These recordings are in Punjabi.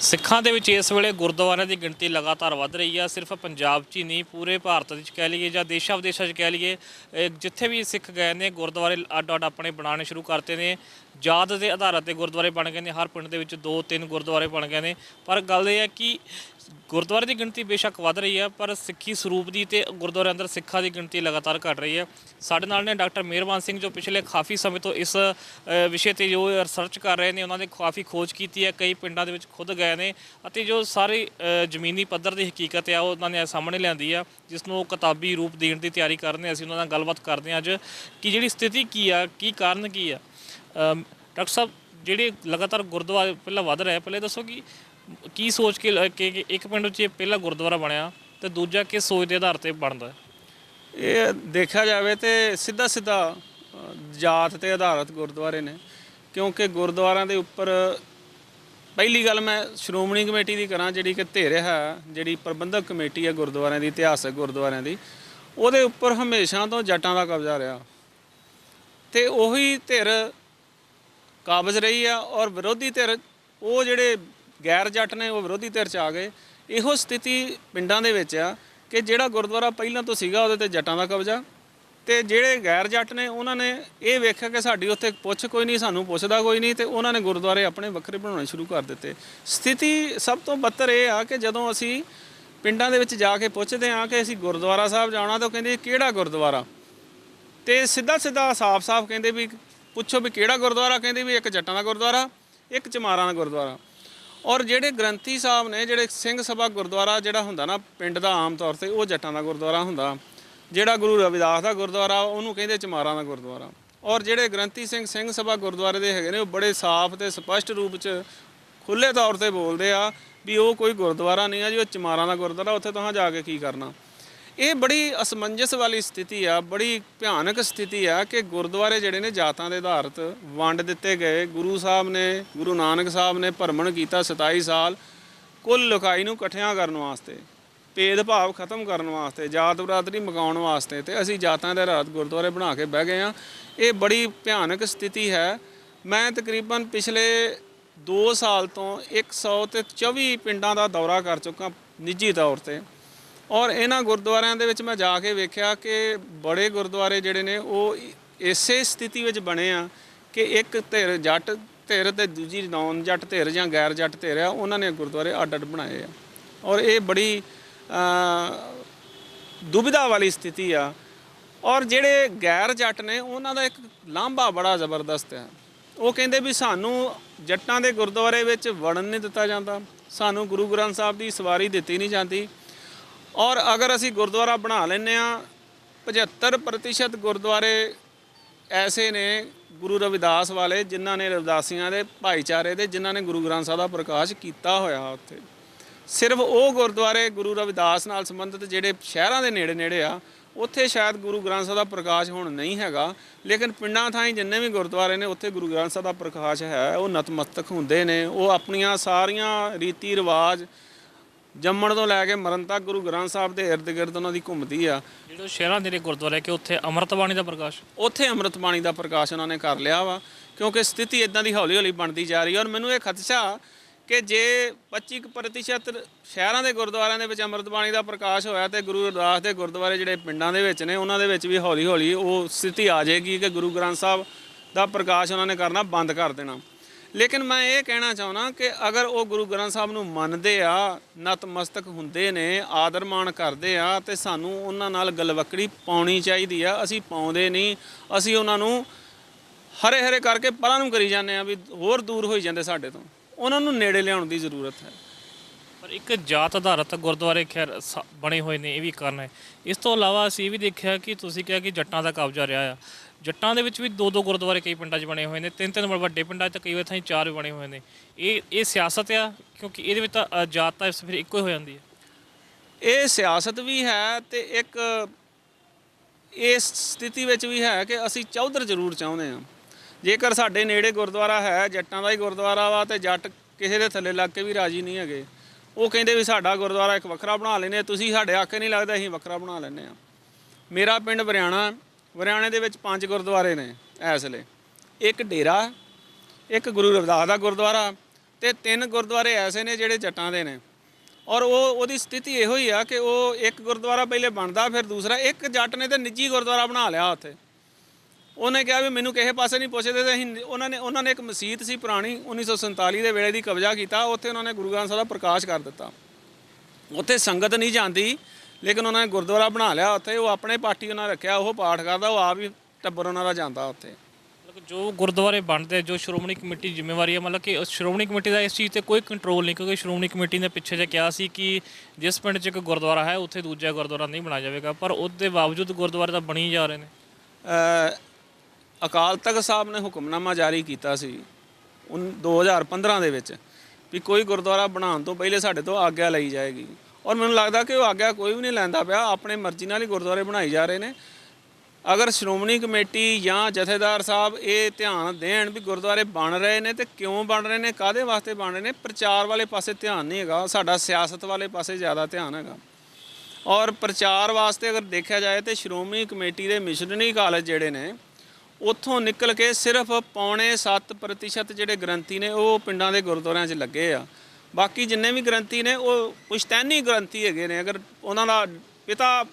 ਸਿੱਖਾਂ ਦੇ ਵਿੱਚ ਇਸ ਵੇਲੇ ਗੁਰਦੁਆਰਿਆਂ ਦੀ ਗਿਣਤੀ ਲਗਾਤਾਰ ਵੱਧ ਰਹੀ ਹੈ ਸਿਰਫ ਪੰਜਾਬ 'ਚ ਹੀ ਨਹੀਂ, ਪੂਰੇ ਭਾਰਤ ਵਿੱਚ ਕਹਿ ਲਈਏ ਜਾਂ ਦੇਸ਼ਾਂ ਵਿਦੇਸ਼ਾਂ 'ਚ ਕਹਿ ਲਈਏ ਜਿੱਥੇ ਵੀ ਸਿੱਖ ਗਏ ਨੇ, ਗੁਰਦੁਆਰੇ ਅੱਡ ਅੱਡ ਆਪਣੇ ਬਣਾਉਣੇ ਸ਼ੁਰੂ ਕਰਤੇ ਨੇ। ਯਾਦ ਦੇ ਆਧਾਰ ਤੇ ਗੁਰਦੁਆਰੇ ਬਣ ਗਏ ਨੇ, ਹਰ ਪਿੰਡ ਦੇ ਵਿੱਚ ਦੋ ਤਿੰਨ ਗੁਰਦੁਆਰੇ ਬਣ ਗਏ ਨੇ। ਪਰ ਗੱਲ ਇਹ ਹੈ ਕਿ ਗੁਰਦੁਆਰੇ ਦੀ ਗਿਣਤੀ ਬੇਸ਼ੱਕ ਵੱਧ ਰਹੀ ਹੈ, ਪਰ ਸਿੱਖੀ ਸਰੂਪ ਦੀ ਤੇ ਗੁਰਦੁਆਰੇ ਅੰਦਰ ਸਿੱਖਾਂ ਦੀ ਗਿਣਤੀ ਲਗਾਤਾਰ ਘਟ ਰਹੀ ਹੈ। ਸਾਡੇ ਨਾਲ ਨੇ ਡਾਕਟਰ ਮਿਹਰਬਾਨ ਸਿੰਘ, ਜੋ ਪਿਛਲੇ ਕਾਫੀ ਸਮੇਂ ਤੋਂ ਇਸ ਵਿਸ਼ੇ ਤੇ ਜੋ ਰਿਸਰਚ ਕਰ ਰਹੇ ਨੇ, ਉਹਨਾਂ ਨੇ ਕਾਫੀ ਖੋਜ ਕੀਤੀ ਹੈ। ਕਈ ਪਿੰਡਾਂ ਦੇ ਵਿੱਚ ਖੁਦ ਗਏ ਨੇ ਅਤੇ ਜੋ ਸਾਰੀ ਜ਼ਮੀਨੀ ਪੱਧਰ ਦੀ ਹਕੀਕਤ ਆ, ਉਹ ਉਹਨਾਂ ਨੇ ਸਾਹਮਣੇ ਲਿਆਂਦੀ ਆ, ਜਿਸ ਨੂੰ ਉਹ ਕਿਤਾਬੀ ਰੂਪ ਦੇਣ ਦੀ ਤਿਆਰੀ ਕਰ ਰਹੇ ਅਸੀਂ ਉਹਨਾਂ ਨਾਲ ਗੱਲਬਾਤ ਕਰਦੇ ਹਾਂ ਅੱਜ ਕਿ ਜਿਹੜੀ ਸਥਿਤੀ ਕੀ ਆ, ਕੀ ਕਾਰਨ ਕੀ ਆ? ਡਾਕਟਰ ਸਾਹਿਬ, ਜਿਹੜੇ ਲਗਾਤਾਰ ਗੁਰਦੁਆਰੇ ਪਹਿਲਾਂ ਵੱਧ ਰਿਹਾ ਪਹਿਲੇ ਦੱਸੋ ਕਿ ਕੀ ਸੋਚ ਕੇ ਲ- ਕਿ ਕਿ ਇੱਕ ਪਿੰਡ ਵਿੱਚ ਇਹ ਪਹਿਲਾ ਗੁਰਦੁਆਰਾ ਬਣਿਆ ਤੇ ਦੂਜਾ ਕਿਸ ਸੋਚ ਦੇ ਆਧਾਰ ਤੇ ਬਣਦਾ ਹੈ? ਇਹ ਦੇਖਿਆ ਜਾਵੇ ਤੇ ਸਿੱਧਾ ਸਿੱਧਾ ਜਾਤ ਤੇ ਆਧਾਰਿਤ ਗੁਰਦੁਆਰੇ ਨੇ, ਕਿਉਂਕਿ ਗੁਰਦੁਆਰਿਆਂ ਦੇ ਉੱਪਰ ਪਹਿਲੀ ਗੱਲ ਮੈਂ ਸ਼੍ਰੋਮਣੀ ਕਮੇਟੀ ਦੀ ਕਰਾਂ, ਜਿਹੜੀ ਕਿ ਧਿਰ ਹੈ, ਜਿਹੜੀ ਪ੍ਰਬੰਧਕ ਕਮੇਟੀ ਹੈ ਗੁਰਦੁਆਰਿਆਂ ਦੀ, ਇਤਿਹਾਸਕ ਗੁਰਦੁਆਰਿਆਂ ਦੀ, ਉਹਦੇ ਉੱਪਰ ਹਮੇਸ਼ਾ ਤੋਂ ਜੱਟਾਂ ਦਾ ਕਬਜ਼ਾ ਰਿਹਾ ਤੇ ਉਹੀ ਧਿਰ ਕਾਬਜ਼ ਰਹੀ ਆ ਔਰ ਵਿਰੋਧੀ ਧਿਰ, ਉਹ ਜਿਹੜੇ ਗੈਰ ਜੱਟ ਨੇ ਉਹ ਵਿਰੋਧੀ ਧਿਰ ਚ ਆ ਗਏ। ਇਹੋ ਸਥਿਤੀ ਪਿੰਡਾਂ ਦੇ ਵਿੱਚ ਆ ਕਿ ਜਿਹੜਾ ਗੁਰਦੁਆਰਾ ਪਹਿਲਾਂ ਤੋਂ ਸੀਗਾ ਉਹਦੇ ਤੇ ਜੱਟਾਂ ਦਾ ਕਬਜ਼ਾ ਤੇ ਜਿਹੜੇ ਗੈਰ ਜੱਟ ਨੇ ਉਹਨਾਂ ਨੇ ਇਹ ਵੇਖਿਆ ਕਿ ਸਾਡੀ ਉੱਥੇ ਪੁੱਛ ਕੋਈ ਨਹੀਂ, ਸਾਨੂੰ ਪੁੱਛਦਾ ਕੋਈ ਨਹੀਂ ਤੇ ਉਹਨਾਂ ਨੇ ਗੁਰਦੁਆਰੇ ਆਪਣੇ ਵੱਖਰੇ ਬਣਾਉਣੇ ਸ਼ੁਰੂ ਕਰ ਦਿੱਤੇ। ਸਥਿਤੀ ਸਭ ਤੋਂ ਬੱਤਰ ਇਹ ਆ ਕਿ ਜਦੋਂ ਅਸੀਂ ਪਿੰਡਾਂ ਦੇ ਵਿੱਚ ਜਾ ਕੇ ਪੁੱਛਦੇ ਆ ਕਿ ਅਸੀਂ ਗੁਰਦੁਆਰਾ ਸਾਹਿਬ ਜਾਣਾ ਤਾਂ ਉਹ ਕਹਿੰਦੇ ਕਿਹੜਾ ਗੁਰਦੁਆਰਾ? ਤੇ ਸਿੱਧਾ ਸਿੱਧਾ ਸਾਫ਼-ਸਾਫ਼ ਕਹਿੰਦੇ ਵੀ ਪੁੱਛੋ ਵੀ ਕਿਹੜਾ ਗੁਰਦੁਆਰਾ? ਕਹਿੰਦੇ ਵੀ ਇੱਕ ਜੱਟਾਂ ਦਾ ਗੁਰਦੁਆਰਾ, ਇੱਕ ਚਮਾਰਾਂ ਦਾ ਗੁਰਦੁਆਰਾ। ਔਰ ਜਿਹੜੇ ਗ੍ਰੰਥੀ ਸਾਹਿਬ ਨੇ, ਜਿਹੜੇ ਸਿੰਘ ਸਭਾ ਗੁਰਦੁਆਰਾ ਜਿਹੜਾ ਹੁੰਦਾ ਨਾ, ਪਿੰਡ ਦਾ ਆਮ ਤੌਰ ਤੇ, ਉਹ ਜੱਟਾਂ ਦਾ ਗੁਰਦੁਆਰਾ ਹੁੰਦਾ। ਜਿਹੜਾ ਗੁਰੂ ਰਵਿਦਾਸ ਦਾ ਗੁਰਦੁਆਰਾ, ਉਹਨੂੰ ਕਹਿੰਦੇ ਚਮਾਰਾਂ ਦਾ ਗੁਰਦੁਆਰਾ। ਔਰ ਜਿਹੜੇ ਗ੍ਰੰਥੀ ਸਿੰਘ ਸਿੰਘ ਸਭਾ ਗੁਰਦੁਆਰੇ ਦੇ ਹੈਗੇ ਨੇ, ਉਹ ਬੜੇ ਸਾਫ਼ ਤੇ ਸਪਸ਼ਟ ਰੂਪ 'ਚ ਖੁੱਲੇ ਤੌਰ ਤੇ ਬੋਲਦੇ ਆ ਵੀ ਉਹ ਕੋਈ ਗੁਰਦੁਆਰਾ ਨਹੀਂ ਆ ਜੀ, ਉਹ ਚਮਾਰਾਂ ਦਾ ਗੁਰਦੁਆਰਾ, ਉੱਥੇ ਤੁਸੀਂ ਜਾ ਕੇ ਕੀ ਕਰਨਾ। ਇਹ ਬੜੀ ਅਸਮੰਜਸ ਵਾਲੀ ਸਥਿਤੀ ਆ, ਬੜੀ ਭਿਆਨਕ ਸਥਿਤੀ ਆ ਕਿ ਗੁਰਦੁਆਰੇ ਜਿਹੜੇ ਨੇ ਜਾਤਾਂ ਦੇ ਆਧਾਰਿਤ ਵੰਡ ਦਿੱਤੇ ਗਏ। ਗੁਰੂ ਸਾਹਿਬ ਨੇ, ਗੁਰੂ ਨਾਨਕ ਸਾਹਿਬ ਨੇ ਭਰਮਣ ਕੀਤਾ 27 ਸਾਲ, ਕੁੱਲ ਲੋਕਾਈ ਨੂੰ ਇਕੱਠਿਆਂ ਕਰਨ ਵਾਸਤੇ, ਭੇਦਭਾਵ ਖਤਮ ਕਰਨ ਵਾਸਤੇ, ਜਾਤ ਬਰਾਦਰੀ ਮਕਾਉਣ ਵਾਸਤੇ ਤੇ ਅਸੀਂ ਜਾਤਾਂ ਦੇ ਆਧਾਰਿਤ ਗੁਰਦੁਆਰੇ ਬਣਾ ਕੇ ਬਹਿ ਗਏ ਆ ਇਹ ਬੜੀ ਭਿਆਨਕ ਸਥਿਤੀ ਹੈ। ਮੈਂ ਤਕਰੀਬਨ ਪਿਛਲੇ 2 ਸਾਲ ਤੋਂ 124 ਪਿੰਡਾਂ ਦਾ ਦੌਰਾ ਕਰ ਚੁੱਕਾ, ਨਿੱਜੀ ਤੌਰ ਤੇ। ਔਰ ਇਹਨਾਂ ਗੁਰਦੁਆਰਿਆਂ ਦੇ ਵਿੱਚ ਮੈਂ ਜਾ ਕੇ ਵੇਖਿਆ ਕਿ ਬੜੇ ਗੁਰਦੁਆਰੇ ਜਿਹੜੇ ਨੇ ਉਹ ਇਸੇ ਸਥਿਤੀ ਵਿੱਚ ਬਣੇ ਆ ਕਿ ਇੱਕ ਧਿਰ ਜੱਟ ਧਿਰ ਤੇ ਦੂਜੀ ਨੌਨ ਜੱਟ ਧਿਰ ਜਾਂ ਗੈਰ ਜੱਟ ਧਿਰ ਆ ਉਹਨਾਂ ਨੇ ਗੁਰਦੁਆਰੇ ਅੱਡ ਅੱਡ ਬਣਾਏ ਆ। ਔਰ ਇਹ ਬੜੀ ਅ, ਦੁਬਿਧਾ ਵਾਲੀ ਸਥਿਤੀ ਆ। ਔਰ ਜਿਹੜੇ ਗੈਰ ਜੱਟ ਨੇ ਉਹਨਾਂ ਦਾ ਇੱਕ ਲਾਂਭਾ ਬੜਾ ਜ਼ਬਰਦਸਤ ਹੈ ਉਹ ਕਹਿੰਦੇ ਵੀ ਸਾਨੂੰ ਜੱਟਾਂ ਦੇ ਗੁਰਦੁਆਰੇ ਵਿੱਚ ਵੜਨ ਨਹੀਂ ਦਿੱਤਾ ਜਾਂਦਾ ਸਾਨੂੰ ਗੁਰੂ ਗ੍ਰੰਥ ਸਾਹਿਬ ਦੀ ਸਵਾਰੀ ਦਿੱਤੀ ਨਹੀਂ ਜਾਂਦੀ। ਔਰ ਅਗਰ ਅਸੀਂ ਗੁਰਦੁਆਰਾ ਬਣਾ ਲੈਨੇ ਆ 75% ਗੁਰਦੁਆਰੇ ਐਸੇ ਨੇ ਗੁਰੂ ਰਵਿਦਾਸ ਵਾਲੇ, ਜਿਨ੍ਹਾਂ ਨੇ ਰਵਿਦਾਸੀਆਂ ਦੇ ਭਾਈਚਾਰੇ ਦੇ ਜਿਨ੍ਹਾਂ ਨੇ ਗੁਰੂ ਗ੍ਰੰਥ ਸਾਹਿਬ ਦਾ ਪ੍ਰਕਾਸ਼ ਕੀਤਾ ਹੋਇਆ ਉੱਥੇ। ਸਿਰਫ ਉਹ ਗੁਰਦੁਆਰੇ ਗੁਰੂ ਰਵਿਦਾਸ ਨਾਲ ਸੰਬੰਧਿਤ ਜਿਹੜੇ ਸ਼ਹਿਰਾਂ ਦੇ ਨੇੜੇ ਨੇੜੇ ਆ, ਉੱਥੇ ਸ਼ਾਇਦ ਗੁਰੂ ਗ੍ਰੰਥ ਸਾਹਿਬ ਦਾ ਪ੍ਰਕਾਸ਼ ਹੁਣ ਨਹੀਂ ਹੈਗਾ, ਲੇਕਿਨ ਪਿੰਡਾਂ ਥਾਈਂ ਜਿੰਨੇ ਵੀ ਗੁਰਦੁਆਰੇ ਨੇ, ਉੱਥੇ ਗੁਰੂ ਗ੍ਰੰਥ ਸਾਹਿਬ ਦਾ ਪ੍ਰਕਾਸ਼ ਹੈ, ਉਹ ਨਤਮਸਤਕ ਹੁੰਦੇ ਨੇ, ਉਹ ਆਪਣੀਆਂ ਸਾਰੀਆਂ ਰੀਤੀ ਰਿਵਾਜ ਜੰਮਣ ਤੋਂ ਲੈ ਕੇ ਮਰਨ ਤੱਕ ਗੁਰੂ ਗ੍ਰੰਥ ਸਾਹਿਬ ਦੇ ਇਰਦ ਗਿਰਦ ਉਹਨਾਂ ਦੀ ਘੁੰਮਦੀ ਆ। ਜਿਹੜੇ ਸ਼ਹਿਰਾਂ ਦੇ ਨੇ ਗੁਰਦੁਆਰੇ ਕਿ ਉੱਥੇ ਅੰਮ੍ਰਿਤ ਬਾਣੀ ਦਾ ਪ੍ਰਕਾਸ਼? ਉੱਥੇ ਅੰਮ੍ਰਿਤ ਬਾਣੀ ਦਾ ਪ੍ਰਕਾਸ਼ ਉਹਨਾਂ ਨੇ ਕਰ ਲਿਆ ਵਾ ਕਿਉਂਕਿ ਸਥਿਤੀ ਇਦਾਂ ਦੀ ਹੌਲੀ ਹੌਲੀ ਬਣਦੀ ਜਾ ਰਹੀ ਹੈ ਔਰ ਮੈਨੂੰ ਇਹ ਖਦਸ਼ਾ ਕਿ ਜੇ 25% ਸ਼ਹਿਰਾਂ ਦੇ ਗੁਰਦੁਆਰਿਆਂ ਦੇ ਵਿੱਚ ਅੰਮ੍ਰਿਤ ਬਾਣੀ ਦਾ ਪ੍ਰਕਾਸ਼ ਹੋਇਆ ਤੇ ਗੁਰੂ ਰਵਿਦਾਸ ਦੇ ਗੁਰਦੁਆਰੇ ਜਿਹੜੇ ਪਿੰਡਾਂ ਦੇ ਵਿੱਚ ਨੇ ਉਹਨਾਂ ਦੇ ਵਿੱਚ ਵੀ ਹੌਲੀ ਹੌਲੀ ਉਹ ਸਥਿਤੀ ਆ ਜਾਏਗੀ ਕਿ ਗੁਰੂ ਗ੍ਰੰਥ ਸਾਹਿਬ ਦਾ ਪ੍ਰਕਾਸ਼ ਉਹਨਾਂ ਨੇ ਕਰਨਾ ਬੰਦ ਕਰ ਦੇਣਾ। ਲੇਕਿਨ ਮੈਂ ਇਹ ਕਹਿਣਾ ਚਾਹੁੰਦਾ ਕਿ ਅਗਰ ਉਹ ਗੁਰੂ ਗ੍ਰੰਥ ਸਾਹਿਬ ਨੂੰ ਮੰਨਦੇ ਆ, ਨਤਮਸਤਕ ਹੁੰਦੇ ਨੇ, ਆਦਰ ਮਾਣ ਕਰਦੇ ਆ, ਤੇ ਸਾਨੂੰ ਉਹਨਾਂ ਨਾਲ ਗਲਵਕੜੀ ਪਾਉਣੀ ਚਾਹੀਦੀ ਆ। ਅਸੀਂ ਪਾਉਂਦੇ ਨਹੀਂ। ਅਸੀਂ ਉਹਨਾਂ ਨੂੰ ਹਰੇ ਹਰੇ ਕਰਕੇ ਪਰਾਂ ਨੂੰ ਕਰੀ ਜਾਂਦੇ ਆ ਵੀ ਹੋਰ ਦੂਰ ਹੋਈ ਜਾਂਦੇ ਸਾਡੇ ਤੋਂ। ਉਹਨਾਂ ਨੂੰ ਨੇੜੇ ਲਿਆਉਣ ਦੀ ਜ਼ਰੂਰਤ ਹੈ। ਪਰ ਇੱਕ ਜਾਤ ਆਧਾਰਤ ਗੁਰਦੁਆਰੇ ਖੈਰ ਬਣੇ ਹੋਏ ਨੇ, ਇਹ ਵੀ ਕਾਰਨ ਹੈ। ਇਸ ਤੋਂ ਇਲਾਵਾ ਅਸੀਂ ਇਹ ਵੀ ਦੇਖਿਆ ਕਿ ਤੁਸੀਂ ਕਿਹਾ ਕਿ ਜੱਟਾਂ ਦਾ ਕਬਜ਼ਾ ਰਿਹਾ ਆ। ਜੱਟਾਂ ਦੇ ਵਿੱਚ ਵੀ ਦੋ ਦੋ ਗੁਰਦੁਆਰੇ ਕਈ ਪਿੰਡਾਂ 'ਚ ਬਣੇ ਹੋਏ ਨੇ, ਤਿੰਨ ਤਿੰਨ ਵੱਡੇ ਪਿੰਡਾਂ 'ਚ ਕਈ ਵਾਰ ਥਾਂ ਚਾਰ ਵੀ ਬਣੇ ਹੋਏ ਨੇ। ਇਹ ਇਹ ਸਿਆਸਤ ਆ, ਕਿਉਂਕਿ ਇਹਦੇ ਵਿੱਚ ਤਾਂ ਜਾਤ ਤਾਂ ਫਿਰ ਇੱਕੋ ਹੀ ਹੋ ਜਾਂਦੀ ਹੈ। ਇਹ ਸਿਆਸਤ ਵੀ ਹੈ ਤੇ ਇੱਕ ਇਸ ਸਥਿਤੀ ਵਿੱਚ ਵੀ ਹੈ ਕਿ ਅਸੀਂ ਚੌਧਰ ਜ਼ਰੂਰ ਚਾਹੁੰਦੇ ਹਾਂ। ਜੇਕਰ ਸਾਡੇ ਨੇੜੇ ਗੁਰਦੁਆਰਾ ਹੈ, ਜੱਟਾਂ ਦਾ ਹੀ ਗੁਰਦੁਆਰਾ ਵਾ ਤੇ ਜੱਟ ਕਿਸੇ ਦੇ ਥੱਲੇ ਲੱਗ ਕੇ ਵੀ ਰਾਜੀ ਨਹੀਂ ਹੈਗੇ। ਉਹ ਕਹਿੰਦੇ ਵੀ ਸਾਡਾ ਗੁਰਦੁਆਰਾ ਇੱਕ ਵੱਖਰਾ ਬਣਾ ਲੈਨੇ ਤੁਸੀਂ ਸਾਡੇ ਆਕੇ ਨਹੀਂ ਲੱਗਦਾ, ਅਸੀਂ ਵੱਖਰਾ ਬਣਾ ਲੈਨੇ ਆ ਮੇਰਾ ਪਿੰਡ ਵਰਿਆਣਾ ਹਰਿਆਣੇ ਦੇ ਵਿੱਚ ਪੰਜ ਗੁਰਦੁਆਰੇ ਨੇ ਇਸ ਵੇਲੇ। ਇੱਕ ਡੇਰਾ, ਇੱਕ ਗੁਰੂ ਰਵਿਦਾਸ ਦਾ ਗੁਰਦੁਆਰਾ ਤੇ ਤਿੰਨ ਗੁਰਦੁਆਰੇ ਐਸੇ ਨੇ ਜਿਹੜੇ ਜੱਟਾਂ ਦੇ ਨੇ। ਔਰ ਉਹ, ਉਹਦੀ ਸਥਿਤੀ ਇਹੋ ਹੀ ਆ ਕਿ ਉਹ ਇੱਕ ਗੁਰਦੁਆਰਾ ਪਹਿਲੇ ਬਣਦਾ, ਫਿਰ ਦੂਸਰਾ ਇੱਕ ਜੱਟ ਨੇ ਤੇ ਨਿੱਜੀ ਗੁਰਦੁਆਰਾ ਬਣਾ ਲਿਆ ਉੱਥੇ। ਉਹਨੇ ਕਿਹਾ ਵੀ ਮੈਨੂੰ ਕਿਸੇ ਪਾਸੇ ਨਹੀਂ ਪੁੱਛਦੇ ਤੇ ਅਸੀਂ, ਉਹਨਾਂ ਨੇ ਉਹਨਾਂ ਨੇ ਇੱਕ ਮਸਜਿਦ ਸੀ ਪੁਰਾਣੀ 1947 ਦੇ ਵੇਲੇ ਦੀ ਕਬਜ਼ਾ ਕੀਤਾ, ਉੱਥੇ ਉਹਨਾਂ ਨੇ ਗੁਰੂ ਗ੍ਰੰਥ ਸਾਹਿਬ ਦਾ ਪ੍ਰਕਾਸ਼ ਕਰ ਦਿੱਤਾ। ਉੱਥੇ ਸੰਗਤ ਨਹੀਂ ਜਾਂਦੀ ਲੇਕਿਨ ਉਹਨਾਂ ਨੇ ਗੁਰਦੁਆਰਾ ਬਣਾ ਲਿਆ ਉੱਥੇ ਉਹ ਆਪਣੇ ਪਾਠੀ ਉਹਨਾਂ ਰੱਖਿਆ ਉਹ ਪਾਠ ਕਰਦਾ ਉਹ ਆਪ ਹੀ ਟੱਬਰ ਉਹਨਾਂ ਦਾ ਜਾਂਦਾ ਉੱਥੇ। ਮਤਲਬ ਜੋ ਗੁਰਦੁਆਰੇ ਬਣਦੇ ਜੋ ਸ਼੍ਰੋਮਣੀ ਕਮੇਟੀ ਜ਼ਿੰਮੇਵਾਰੀ ਹੈ ਮਤਲਬ ਕਿ ਉਸ ਸ਼੍ਰੋਮਣੀ ਕਮੇਟੀ ਦਾ ਇਸ ਚੀਜ਼ ਤੇ ਕੋਈ ਕੰਟਰੋਲ ਨਹੀਂ ਕਿਉਂਕਿ ਸ਼੍ਰੋਮਣੀ ਕਮੇਟੀ ਨੇ ਪਿੱਛੇ ਜੇ ਕਿਹਾ ਸੀ ਕਿ ਜਿਸ ਪਿੰਡ 'ਚ ਇੱਕ ਗੁਰਦੁਆਰਾ ਹੈ ਉੱਥੇ ਦੂਜਾ ਗੁਰਦੁਆਰਾ ਨਹੀਂ ਬਣਾਇਆ ਜਾਵੇਗਾ ਪਰ ਉਹਦੇ ਬਾਵਜੂਦ ਗੁਰਦੁਆਰੇ ਤਾਂ ਬਣੀ ਜਾ ਰਹੇ ਨੇ। ਅ, ਅਕਾਲ ਤਖਤ ਸਾਹਿਬ ਨੇ ਹੁਕਮਨਾਮਾ ਜਾਰੀ ਕੀਤਾ ਸੀ ਉਨ 2015 ਦੇ ਵਿੱਚ ਵੀ ਕੋਈ ਗੁਰਦੁਆਰਾ ਬਣਾਉਣ ਤੋਂ ਪਹਿਲੇ ਸਾਡੇ ਤੋਂ ਆਗਿਆ ਲਈ ਜਾਏਗੀ। ਔਰ ਮੈਨੂੰ ਲੱਗਦਾ ਕਿ ਉਹ ਆਗਿਆ ਕੋਈ ਵੀ ਨਹੀਂ ਲੈਂਦਾ ਪਿਆ, ਆਪਣੇ ਮਰਜ਼ੀ ਨਾਲ ਹੀ ਗੁਰਦੁਆਰੇ ਬਣਾਈ ਜਾ ਰਹੇ ਨੇ। ਅਗਰ ਸ਼੍ਰੋਮਣੀ ਕਮੇਟੀ ਜਾਂ ਜਥੇਦਾਰ ਸਾਹਿਬ ਇਹ ਧਿਆਨ ਦੇਣ ਵੀ ਗੁਰਦੁਆਰੇ ਬਣ ਰਹੇ ਨੇ ਤੇ ਕਿਉਂ ਬਣ ਰਹੇ ਨੇ ਕਾਦੇ ਵਾਸਤੇ ਬਣ ਰਹੇ ਨੇ, ਪ੍ਰਚਾਰ ਵਾਲੇ ਪਾਸੇ ਧਿਆਨ ਨਹੀਂ ਹੈਗਾ, ਸਾਡਾ ਸਿਆਸਤ ਵਾਲੇ ਪਾਸੇ ਜ਼ਿਆਦਾ ਧਿਆਨ ਹੈਗਾ। ਔਰ ਪ੍ਰਚਾਰ ਵਾਸਤੇ ਅਗਰ ਦੇਖਿਆ ਜਾਏ ਤੇ ਸ਼੍ਰੋਮਣੀ ਕਮੇਟੀ ਦੇ ਮਿਸ਼ਨਰੀ ਕਾਲਜ ਜਿਹੜੇ ਨੇ, ਉੱਥੋਂ ਨਿਕਲ ਕੇ ਸਿਰਫ ਪੌਣੇ 7% ਜਿਹੜੇ ਗ੍ਰੰਥੀ ਨੇ, ਉਹ ਪਿੰਡਾਂ ਦੇ ਗੁਰਦੁਆਰਿਆਂ 'ਚ ਲੱਗੇ ਆ। ਬਾਕੀ ਜਿੰਨੇ ਵੀ ਗ੍ਰੰਥੀ ਨੇ, ਉਹ ਪੁਸ਼ਤੈਨੀ ਗ੍ਰੰਥੀ ਹੈਗੇ ਨੇ, ਅਗਰ ਉਹਨਾਂ ਦਾ ਪਿਤਾ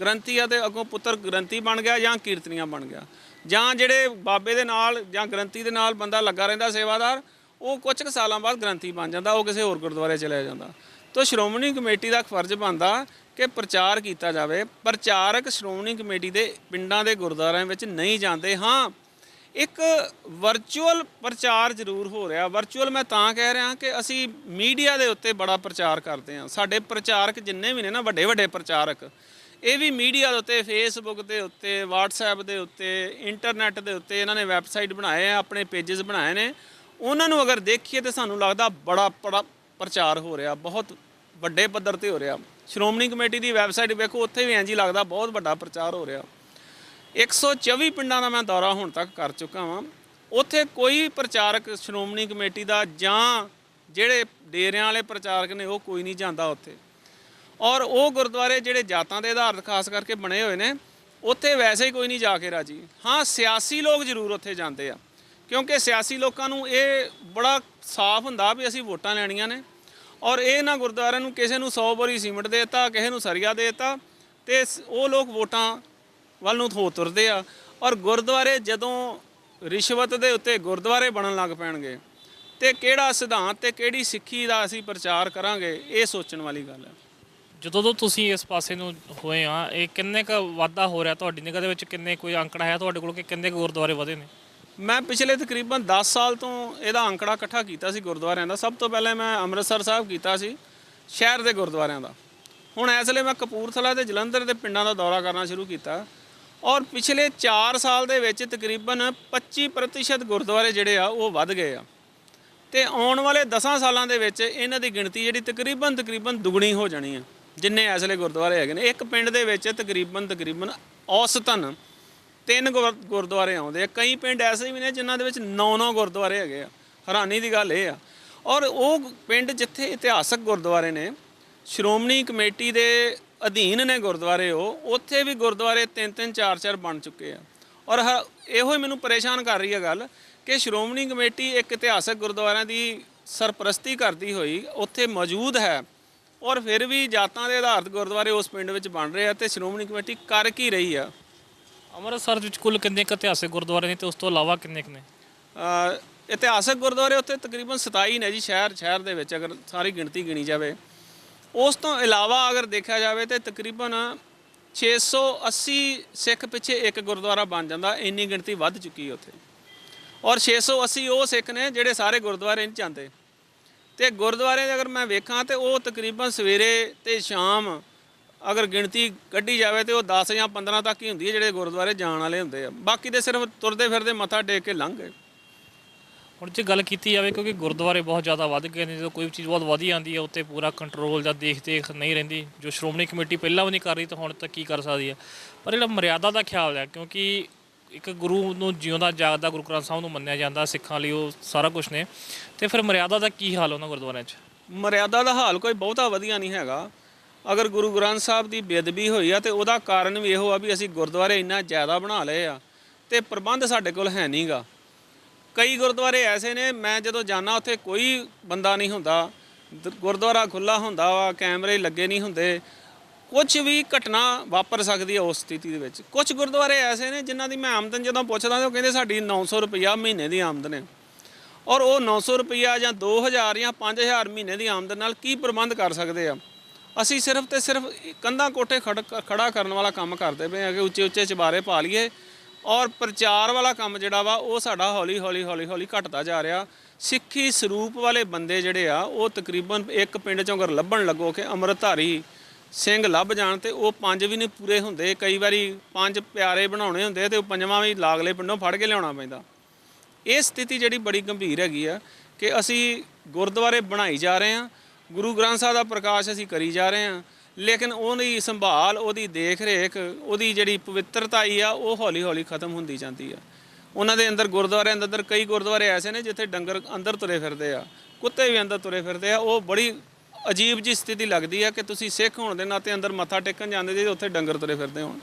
ਗ੍ਰੰਥੀ ਆ ਤੇ ਅੱਗੋਂ ਪੁੱਤਰ ਗ੍ਰੰਥੀ ਬਣ ਗਿਆ ਜਾਂ ਕੀਰਤਨੀਆਂ ਬਣ ਗਿਆ। ਜਾਂ ਜਿਹੜੇ ਬਾਬੇ ਦੇ ਨਾਲ ਜਾਂ ਗ੍ਰੰਥੀ ਦੇ ਨਾਲ ਬੰਦਾ ਲੱਗਾ ਰਹਿੰਦਾ ਸੇਵਾਦਾਰ, ਉਹ ਕੁਝ ਕੁ ਸਾਲਾਂ ਬਾਅਦ ਗ੍ਰੰਥੀ ਬਣ ਜਾਂਦਾ, ਉਹ ਕਿਸੇ ਹੋਰ ਗੁਰਦੁਆਰੇ ਚਲੇ ਜਾਂਦਾ। ਤਾਂ ਸ਼੍ਰੋਮਣੀ ਕਮੇਟੀ ਦਾ ਫਰਜ਼ ਬਣਦਾ ਕਿ ਪ੍ਰਚਾਰ ਕੀਤਾ ਜਾਵੇ। ਪ੍ਰਚਾਰਕ ਸ਼੍ਰੋਮਣੀ ਕਮੇਟੀ ਦੇ ਪਿੰਡਾਂ ਦੇ ਗੁਰਦੁਆਰਿਆਂ ਵਿੱਚ ਨਹੀਂ ਜਾਂਦੇ, ਹਾਂ ਇੱਕ ਵਰਚੁਅਲ ਪ੍ਰਚਾਰ ਜ਼ਰੂਰ ਹੋ ਰਿਹਾ। ਵਰਚੁਅਲ ਮੈਂ ਤਾਂ ਕਹਿ ਰਿਹਾ ਕਿ ਅਸੀਂ ਮੀਡੀਆ ਦੇ ਉੱਤੇ ਬੜਾ ਪ੍ਰਚਾਰ ਕਰਦੇ ਹਾਂ। ਸਾਡੇ ਪ੍ਰਚਾਰਕ ਜਿੰਨੇ ਵੀ ਨੇ ਨਾ ਵੱਡੇ ਵੱਡੇ ਪ੍ਰਚਾਰਕ, ਇਹ ਵੀ ਮੀਡੀਆ ਦੇ ਉੱਤੇ ਫੇਸਬੁੱਕ ਦੇ ਉੱਤੇ, WhatsApp ਦੇ ਉੱਤੇ ਇੰਟਰਨੈਟ ਦੇ ਉੱਤੇ ਇਹਨਾਂ ਨੇ ਵੈਬਸਾਈਟ ਬਣਾਏ ਆ, ਆਪਣੇ ਪੇजेस ਬਣਾਏ ਨੇ। ਉਹਨਾਂ ਨੂੰ ਅਗਰ ਦੇਖੀਏ ਤੇ ਸਾਨੂੰ ਲੱਗਦਾ ਬੜਾ ਬੜਾ ਪ੍ਰਚਾਰ ਹੋ ਰਿਹਾ, ਬਹੁਤ ਵੱਡੇ ਪੱਧਰ ਤੇ ਹੋ ਰਿਹਾ। ਸ਼੍ਰੋਮਣੀ ਕਮੇਟੀ ਦੀ ਵੈਬਸਾਈਟ ਵੇਖੋ, ਉੱਥੇ ਵੀ ਇੰਜ ਹੀ ਲੱਗਦਾ, ਬਹੁਤ ਵੱਡਾ ਪ੍ਰਚਾਰ ਹੋ ਰਿਹਾ। 124 ਪਿੰਡਾਂ ਦਾ ਮੈਂ ਦੌਰਾ ਹੁਣ ਤੱਕ ਕਰ ਚੁੱਕਾ ਵਾਂ। ਉੱਥੇ ਕੋਈ ਪ੍ਰਚਾਰਕ, ਸ਼੍ਰੋਮਣੀ ਕਮੇਟੀ ਦਾ ਜਾਂ ਜਿਹੜੇ ਡੇਰਿਆਂ ਵਾਲੇ ਪ੍ਰਚਾਰਕ ਨੇ, ਉਹ ਕੋਈ ਨਹੀਂ ਜਾਂਦਾ ਉੱਥੇ। ਔਰ ਉਹ ਗੁਰਦੁਆਰੇ ਜਿਹੜੇ ਜਾਤਾਂ ਦੇ ਆਧਾਰ ਖਾਸ ਕਰਕੇ ਬਣੇ ਹੋਏ ਨੇ, ਉੱਥੇ ਵੈਸੇ ਹੀ ਕੋਈ ਨਹੀਂ ਜਾ ਕੇ ਰਾਜੀ। ਹਾਂ, ਸਿਆਸੀ ਲੋਕ ਜ਼ਰੂਰ ਉੱਥੇ ਜਾਂਦੇ ਆ, ਕਿਉਂਕਿ ਸਿਆਸੀ ਲੋਕਾਂ ਨੂੰ ਇਹ ਬੜਾ ਸਾਫ਼ ਹੁੰਦਾ ਵੀ ਅਸੀਂ ਵੋਟਾਂ ਲੈਣੀਆਂ ਨੇ। ਔਰ ਇਹ ਨਾ ਗੁਰਦੁਆਰਿਆਂ ਨੂੰ ਕਿਸੇ ਨੂੰ 100 ਬੋਰੀ ਸੀਮਿੰਟ ਦੇਤਾ, ਕਿਸੇ ਨੂੰ ਸਰੀਆ ਦੇਤਾ, ਤੇ ਸ- ਉਹ ਲੋਕ ਵੋਟਾਂ ਵੱਲ ਨੂੰ ਥੋ ਤੁਰਦੇ ਆ ਔਰ ਗੁਰਦੁਆਰੇ ਜਦੋਂ ਰਿਸ਼ਵਤ ਦੇ ਉੱਤੇ ਗੁਰਦੁਆਰੇ ਬਣਨ ਲੱਗ ਪੈਣਗੇ ਤੇ ਕਿਹੜਾ ਸਿਧਾਂਤ ਤੇ ਕਿਹੜੀ ਸਿੱਖੀ ਦਾ ਅਸੀਂ ਪ੍ਰਚਾਰ ਕਰਾਂਗੇ ਇਹ ਸੋਚਣ ਵਾਲੀ ਗੱਲ ਹੈ। ਜਦੋਂ ਤੋਂ ਤੁਸੀਂ ਇਸ ਪਾਸੇ ਨੂੰ ਹੋਏ ਆ ਇਹ ਕਿੰਨੇ ਕ ਵਾਧਾ ਹੋ ਰਿਹਾ ਤੁਹਾਡੀ ਨਿਗਾਹ ਦੇ ਵਿੱਚ? ਕਿੰਨੇ ਕੋਈ ਅੰਕੜਾ ਹੈ ਤੁਹਾਡੇ ਕੋਲ ਕਿ ਕਿੰਨੇ ਕੁ ਗੁਰਦੁਆਰੇ ਵਧੇ ਨੇ? ਮੈਂ ਪਿਛਲੇ ਤਕਰੀਬਨ 10 ਸਾਲ ਤੋਂ ਇਹਦਾ ਅੰਕੜਾ ਇਕੱਠਾ ਕੀਤਾ ਸੀ ਗੁਰਦੁਆਰਿਆਂ ਦਾ। ਸਭ ਤੋਂ ਪਹਿਲੇ ਮੈਂ ਅੰਮ੍ਰਿਤਸਰ ਸਾਹਿਬ ਕੀਤਾ ਸੀ ਸ਼ਹਿਰ ਦੇ ਗੁਰਦੁਆਰਿਆਂ ਦਾ। ਹੁਣ ਇਸ ਵੇਲੇ ਮੈਂ ਕਪੂਰਥਲਾ ਤੇ ਜਲੰਧਰ ਦੇ ਪਿੰਡਾਂ ਦਾ ਦੌਰਾ ਕਰਨਾ ਸ਼ੁਰੂ ਕੀਤਾ। ਔਰ ਪਿਛਲੇ 4 ਸਾਲ ਦੇ ਵਿੱਚ ਤਕਰੀਬਨ 25% ਗੁਰਦੁਆਰੇ ਜਿਹੜੇ ਆ, ਉਹ ਵੱਧ ਗਏ ਆ। ਤੇ ਆਉਣ ਵਾਲੇ 10 ਸਾਲਾਂ ਦੇ ਵਿੱਚ ਇਹਨਾਂ ਦੀ ਗਿਣਤੀ ਜਿਹੜੀ ਤਕਰੀਬਨ ਤਕਰੀਬਨ ਦੁੱਗਣੀ ਹੋ ਜਾਣੀ ਆ, ਜਿੰਨੇ ਐਸਲੇ ਗੁਰਦੁਆਰੇ ਹੈਗੇ ਨੇ। ਇੱਕ ਪਿੰਡ ਦੇ ਵਿੱਚ ਤਕਰੀਬਨ ਤਕਰੀਬਨ ਔਸਤਨ ਤਿੰਨ ਗੁਰ- ਗੁਰਦੁਆਰੇ ਆਉਂਦੇ ਆ। ਕਈ ਪਿੰਡ ਐਸੇ ਵੀ ਨੇ ਜਿਨ੍ਹਾਂ ਦੇ ਵਿੱਚ 9-9 ਗੁਰਦੁਆਰੇ ਹੈਗੇ ਆ। ਹੈਰਾਨੀ ਦੀ ਗੱਲ ਇਹ ਆ। ਔਰ ਉਹ ਪਿੰਡ ਜਿੱਥੇ ਇਤਿਹਾਸਕ ਗੁਰਦੁਆਰੇ ਨੇ, ਸ਼੍ਰੋਮਣੀ ਕਮੇਟੀ ਦੇ ਅਧੀਨ ਨੇ ਗੁਰਦੁਆਰੇ ਉਹ ਉੱਥੇ ਵੀ ਗੁਰਦੁਆਰੇ ਤਿੰਨ ਤਿੰਨ ਚਾਰ ਚਾਰ ਬਣ ਚੁੱਕੇ ਆ। ਔਰ ਇਹੋ ਹੀ ਮੈਨੂੰ ਪਰੇਸ਼ਾਨ ਕਰ ਰਹੀ ਹੈ ਗੱਲ ਕਿ ਸ਼੍ਰੋਮਣੀ ਕਮੇਟੀ ਇੱਕ ਇਤਿਹਾਸਕ ਗੁਰਦੁਆਰਿਆਂ ਦੀ ਸਰਪ੍ਰਸਤੀ ਕਰਦੀ ਹੋਈ ਉੱਥੇ ਮੌਜੂਦ ਹੈ ਔਰ ਫਿਰ ਵੀ ਜਾਤਾਂ ਦੇ ਆਧਾਰਿਤ ਗੁਰਦੁਆਰੇ ਉਸ ਪਿੰਡ ਵਿੱਚ ਬਣ ਰਹੇ ਆ ਤੇ ਸ਼੍ਰੋਮਣੀ ਕਮੇਟੀ ਕਰ ਕੀ ਰਹੀ ਆ? ਅੰਮ੍ਰਿਤਸਰ ਵਿੱਚ ਕੁੱਲ ਕਿੰਨੇ ਕੁ ਇਤਿਹਾਸਕ ਗੁਰਦੁਆਰੇ ਨੇ ਤੇ ਉਸ ਤੋਂ ਇਲਾਵਾ ਕਿੰਨੇ ਕੁ ਨੇ? ਇਤਿਹਾਸਕ ਗੁਰਦੁਆਰੇ ਉੱਥੇ ਤਕਰੀਬਨ 27 ਨੇ ਜੀ ਸ਼ਹਿਰ ਸ਼ਹਿਰ ਦੇ ਵਿੱਚ ਅਗਰ ਸਾਰੀ ਗਿਣਤੀ ਗਿਣੀ ਜਾਵੇ। ਉਸ ਤੋਂ ਇਲਾਵਾ ਅਗਰ ਦੇਖਿਆ ਜਾਵੇ ਤੇ ਤਕਰੀਬਨ 680 ਸਿੱਖ ਪਿੱਛੇ ਇੱਕ ਗੁਰਦੁਆਰਾ ਬਣ ਜਾਂਦਾ, ਇੰਨੀ ਗਿਣਤੀ ਵੱਧ ਚੁੱਕੀ ਹੈ ਉੱਥੇ। ਔਰ 680 ਉਹ ਸਿੱਖ ਨੇ ਜਿਹੜੇ ਸਾਰੇ ਗੁਰਦੁਆਰੇ ਨਹੀਂ ਜਾਂਦੇ। ਤੇ ਗੁਰਦੁਆਰੇ ਅਗਰ ਮੈਂ ਵੇਖਾਂ ਤੇ ਉਹ ਤਕਰੀਬਨ ਸਵੇਰੇ ਤੇ ਸ਼ਾਮ ਅਗਰ ਗਿਣਤੀ ਕੱਢੀ ਜਾਵੇ ਤੇ ਉਹ 10 ਜਾਂ 15 ਤੱਕ ਹੀ ਹੁੰਦੀ ਹੈ ਜਿਹੜੇ ਗੁਰਦੁਆਰੇ ਜਾਣ ਵਾਲੇ ਹੁੰਦੇ ਆ। ਬਾਕੀ ਦੇ ਸਿਰਫ ਤੁਰਦੇ ਫਿਰਦੇ ਮੱਥਾ ਟੇਕ ਕੇ ਲੰਘ ਗਏ। ਹੁਣ ਜੇ ਗੱਲ ਕੀਤੀ ਜਾਵੇ, ਕਿਉਂਕਿ ਗੁਰਦੁਆਰੇ ਬਹੁਤ ਜ਼ਿਆਦਾ ਵੱਧ ਗਏ ਨੇ, ਜਦੋਂ ਕੋਈ ਵੀ ਚੀਜ਼ ਬਹੁਤ ਵਧੀ ਜਾਂਦੀ ਹੈ ਉੱਤੇ ਪੂਰਾ ਕੰਟਰੋਲ ਜਾਂ ਦੇਖ ਦੇਖ ਨਹੀਂ ਰਹਿੰਦੀ, ਜੋ ਸ਼੍ਰੋਮਣੀ ਕਮੇਟੀ ਪਹਿਲਾਂ ਵੀ ਨਹੀਂ ਕਰ ਰਹੀ, ਤਾਂ ਹੁਣ ਤੱਕ ਕੀ ਕਰ ਸਕਦੀ ਹੈ? ਪਰ ਜਿਹੜਾ ਮਰਿਆਦਾ ਦਾ ਖਿਆਲ ਹੈ, ਕਿਉਂਕਿ ਇੱਕ ਗੁਰੂ ਨੂੰ ਜਿਉਂਦਾ, ਜਾਗਦਾ, ਗੁਰੂ ਗ੍ਰੰਥ ਸਾਹਿਬ ਨੂੰ ਮੰਨਿਆ ਜਾਂਦਾ, ਸਿੱਖਾਂ ਲਈ ਉਹ ਸਾਰਾ ਕੁਝ ਨੇ, ਤੇ ਫਿਰ ਮਰਿਆਦਾ ਦਾ ਕੀ ਹਾਲ ਉਹਨਾਂ ਗੁਰਦੁਆਰਿਆਂ 'ਚ? ਮਰਿਆਦਾ ਦਾ ਹਾਲ ਕੋਈ ਬਹੁਤਾ ਵਧੀਆ ਨਹੀਂ ਹੈਗਾ। ਅਗਰ ਗੁਰੂ ਗ੍ਰੰਥ ਸਾਹਿਬ ਦੀ ਬੇਅਦਬੀ ਹੋਈ ਆ, ਤੇ ਉਹਦਾ ਕਾਰਨ ਵੀ ਇਹੋ ਆ ਵੀ ਅਸੀਂ ਗੁਰਦੁਆਰੇ ਇੰਨਾ ਜ਼ਿਆਦਾ ਬਣਾ ਲਏ ਆ, ਤੇ ਪ੍ਰਬੰਧ ਸਾਡੇ ਕੋਲ ਹੈ ਨਹੀਂਗਾ ਕਈ ਗੁਰਦੁਆਰੇ ਐਸੇ ਨੇ, ਮੈਂ ਜਦੋਂ ਜਾਣਾ ਉੱਥੇ ਕੋਈ ਬੰਦਾ ਨਹੀਂ ਹੁੰਦਾ। ਗੁਰਦੁਆਰਾ ਖੁੱਲਾ ਹੁੰਦਾ ਵਾ, ਕੈਮਰੇ ਲੱਗੇ ਨਹੀਂ ਹੁੰਦੇ। ਕੁਝ ਵੀ ਘਟਨਾ ਵਾਪਰ ਸਕਦੀ ਹੈ ਉਸ ਸਥਿਤੀ ਦੇ ਵਿੱਚ। ਕੁਝ ਗੁਰਦੁਆਰੇ ਐਸੇ ਨੇ ਜਿਨ੍ਹਾਂ ਦੀ ਮੈਂ ਆਮਦਨ ਜਦੋਂ ਪੁੱਛਦਾ ਤਾਂ ਉਹ ਕਹਿੰਦੇ ਸਾਡੀ 900 ਰੁਪਈਆ ਮਹੀਨੇ ਦੀ ਆਮਦਨ ਹੈ। ਔਰ ਉਹ 900 ਰੁਪਈਆ ਜਾਂ 2000 ਜਾਂ 5000 ਮਹੀਨੇ ਦੀ ਆਮਦਨ ਨਾਲ ਕੀ ਪ੍ਰਬੰਧ ਕਰ ਸਕਦੇ ਆ? ਅਸੀਂ ਸਿਰਫ ਤੇ ਸਿਰਫ ਕੰਧਾਂ ਕੋਠੇ ਖੜ- ਖੜਾ ਕਰਨ ਵਾਲਾ ਕੰਮ ਕਰਦੇ ਪਏ ਆ ਕਿ ਉੱਚੇ ਉੱਚੇ ਚਬਾਰੇ ਪਾ ਲਈਏ। ਔਰ ਪ੍ਰਚਾਰ ਵਾਲਾ ਕੰਮ ਜਿਹੜਾ ਵਾ, ਉਹ ਸਾਡਾ ਹੌਲੀ ਹੌਲੀ ਹੌਲੀ ਹੌਲੀ ਘਟਦਾ ਜਾ ਰਿਹਾ। ਸਿੱਖੀ ਸਰੂਪ ਵਾਲੇ ਬੰਦੇ ਜਿਹੜੇ ਆ, ਉਹ ਤਕਰੀਬਨ ਇੱਕ ਪਿੰਡ ਚੋਂ ਅਗਰ ਲੱਭਣ ਲੱਗੋ ਕਿ ਅੰਮ੍ਰਿਤਧਾਰੀ ਸਿੰਘ ਲੱਭ ਜਾਣ ਤੇ ਉਹ ਪੰਜ ਵੀ ਨਹੀਂ ਪੂਰੇ ਹੁੰਦੇ। ਕਈ ਵਾਰੀ ਪੰਜ ਪਿਆਰੇ ਬਣਾਉਣੇ ਹੁੰਦੇ ਤੇ ਉਹ ਪੰਜਵਾਂ ਵੀ ਲਾਗਲੇ ਪਿੰਡੋਂ ਫੜ ਕੇ ਲਿਆਉਣਾ ਪੈਂਦਾ। ਇਹ ਸਥਿਤੀ ਜਿਹੜੀ ਬੜੀ ਗੰਭੀਰ ਹੈਗੀ ਆ ਕਿ ਅਸੀਂ ਗੁਰਦੁਆਰੇ ਬਣਾਈ ਜਾ ਰਹੇ ਹਾਂ, ਗੁਰੂ ਗ੍ਰੰਥ ਸਾਹਿਬ ਦਾ ਪ੍ਰਕਾਸ਼ ਅਸੀਂ ਕਰੀ ਜਾ ਰਹੇ ਹਾਂ। ਲੇਕਿਨ ਉਹਦੀ ਸੰਭਾਲ, ਉਹਦੀ ਦੇਖ ਰੇਖ ਉਹਦੀ ਜਿਹੜੀ ਪਵਿੱਤਰਤਾ ਹੀ ਆ, ਉਹ ਹੌਲੀ ਹੌਲੀ ਖਤਮ ਹੁੰਦੀ ਜਾਂਦੀ ਆ। ਉਹਨਾਂ ਦੇ ਅੰਦਰ ਗੁਰਦੁਆਰਿਆਂ ਦੇ ਅੰਦਰ ਕਈ ਗੁਰਦੁਆਰੇ ਐਸੇ ਨੇ ਜਿੱਥੇ ਡੰਗਰ ਅੰਦਰ ਤੁਰੇ ਫਿਰਦੇ ਆ, ਕੁੱਤੇ ਵੀ ਅੰਦਰ ਤੁਰੇ ਫਿਰਦੇ ਆ। ਉਹ ਬੜੀ ਅਜੀਬ ਜੀ ਸਥਿਤੀ ਲੱਗਦੀ ਆ ਕਿ ਤੁਸੀਂ ਸਿੱਖ ਹੋਣ ਦੇ ਨਾਤੇ ਅੰਦਰ ਮੱਥਾ ਟੇਕਣ ਜਾਂਦੇ ਜੇ ਉੱਥੇ ਡੰਗਰ ਤੁਰੇ ਫਿਰਦੇ ਹੋਣ।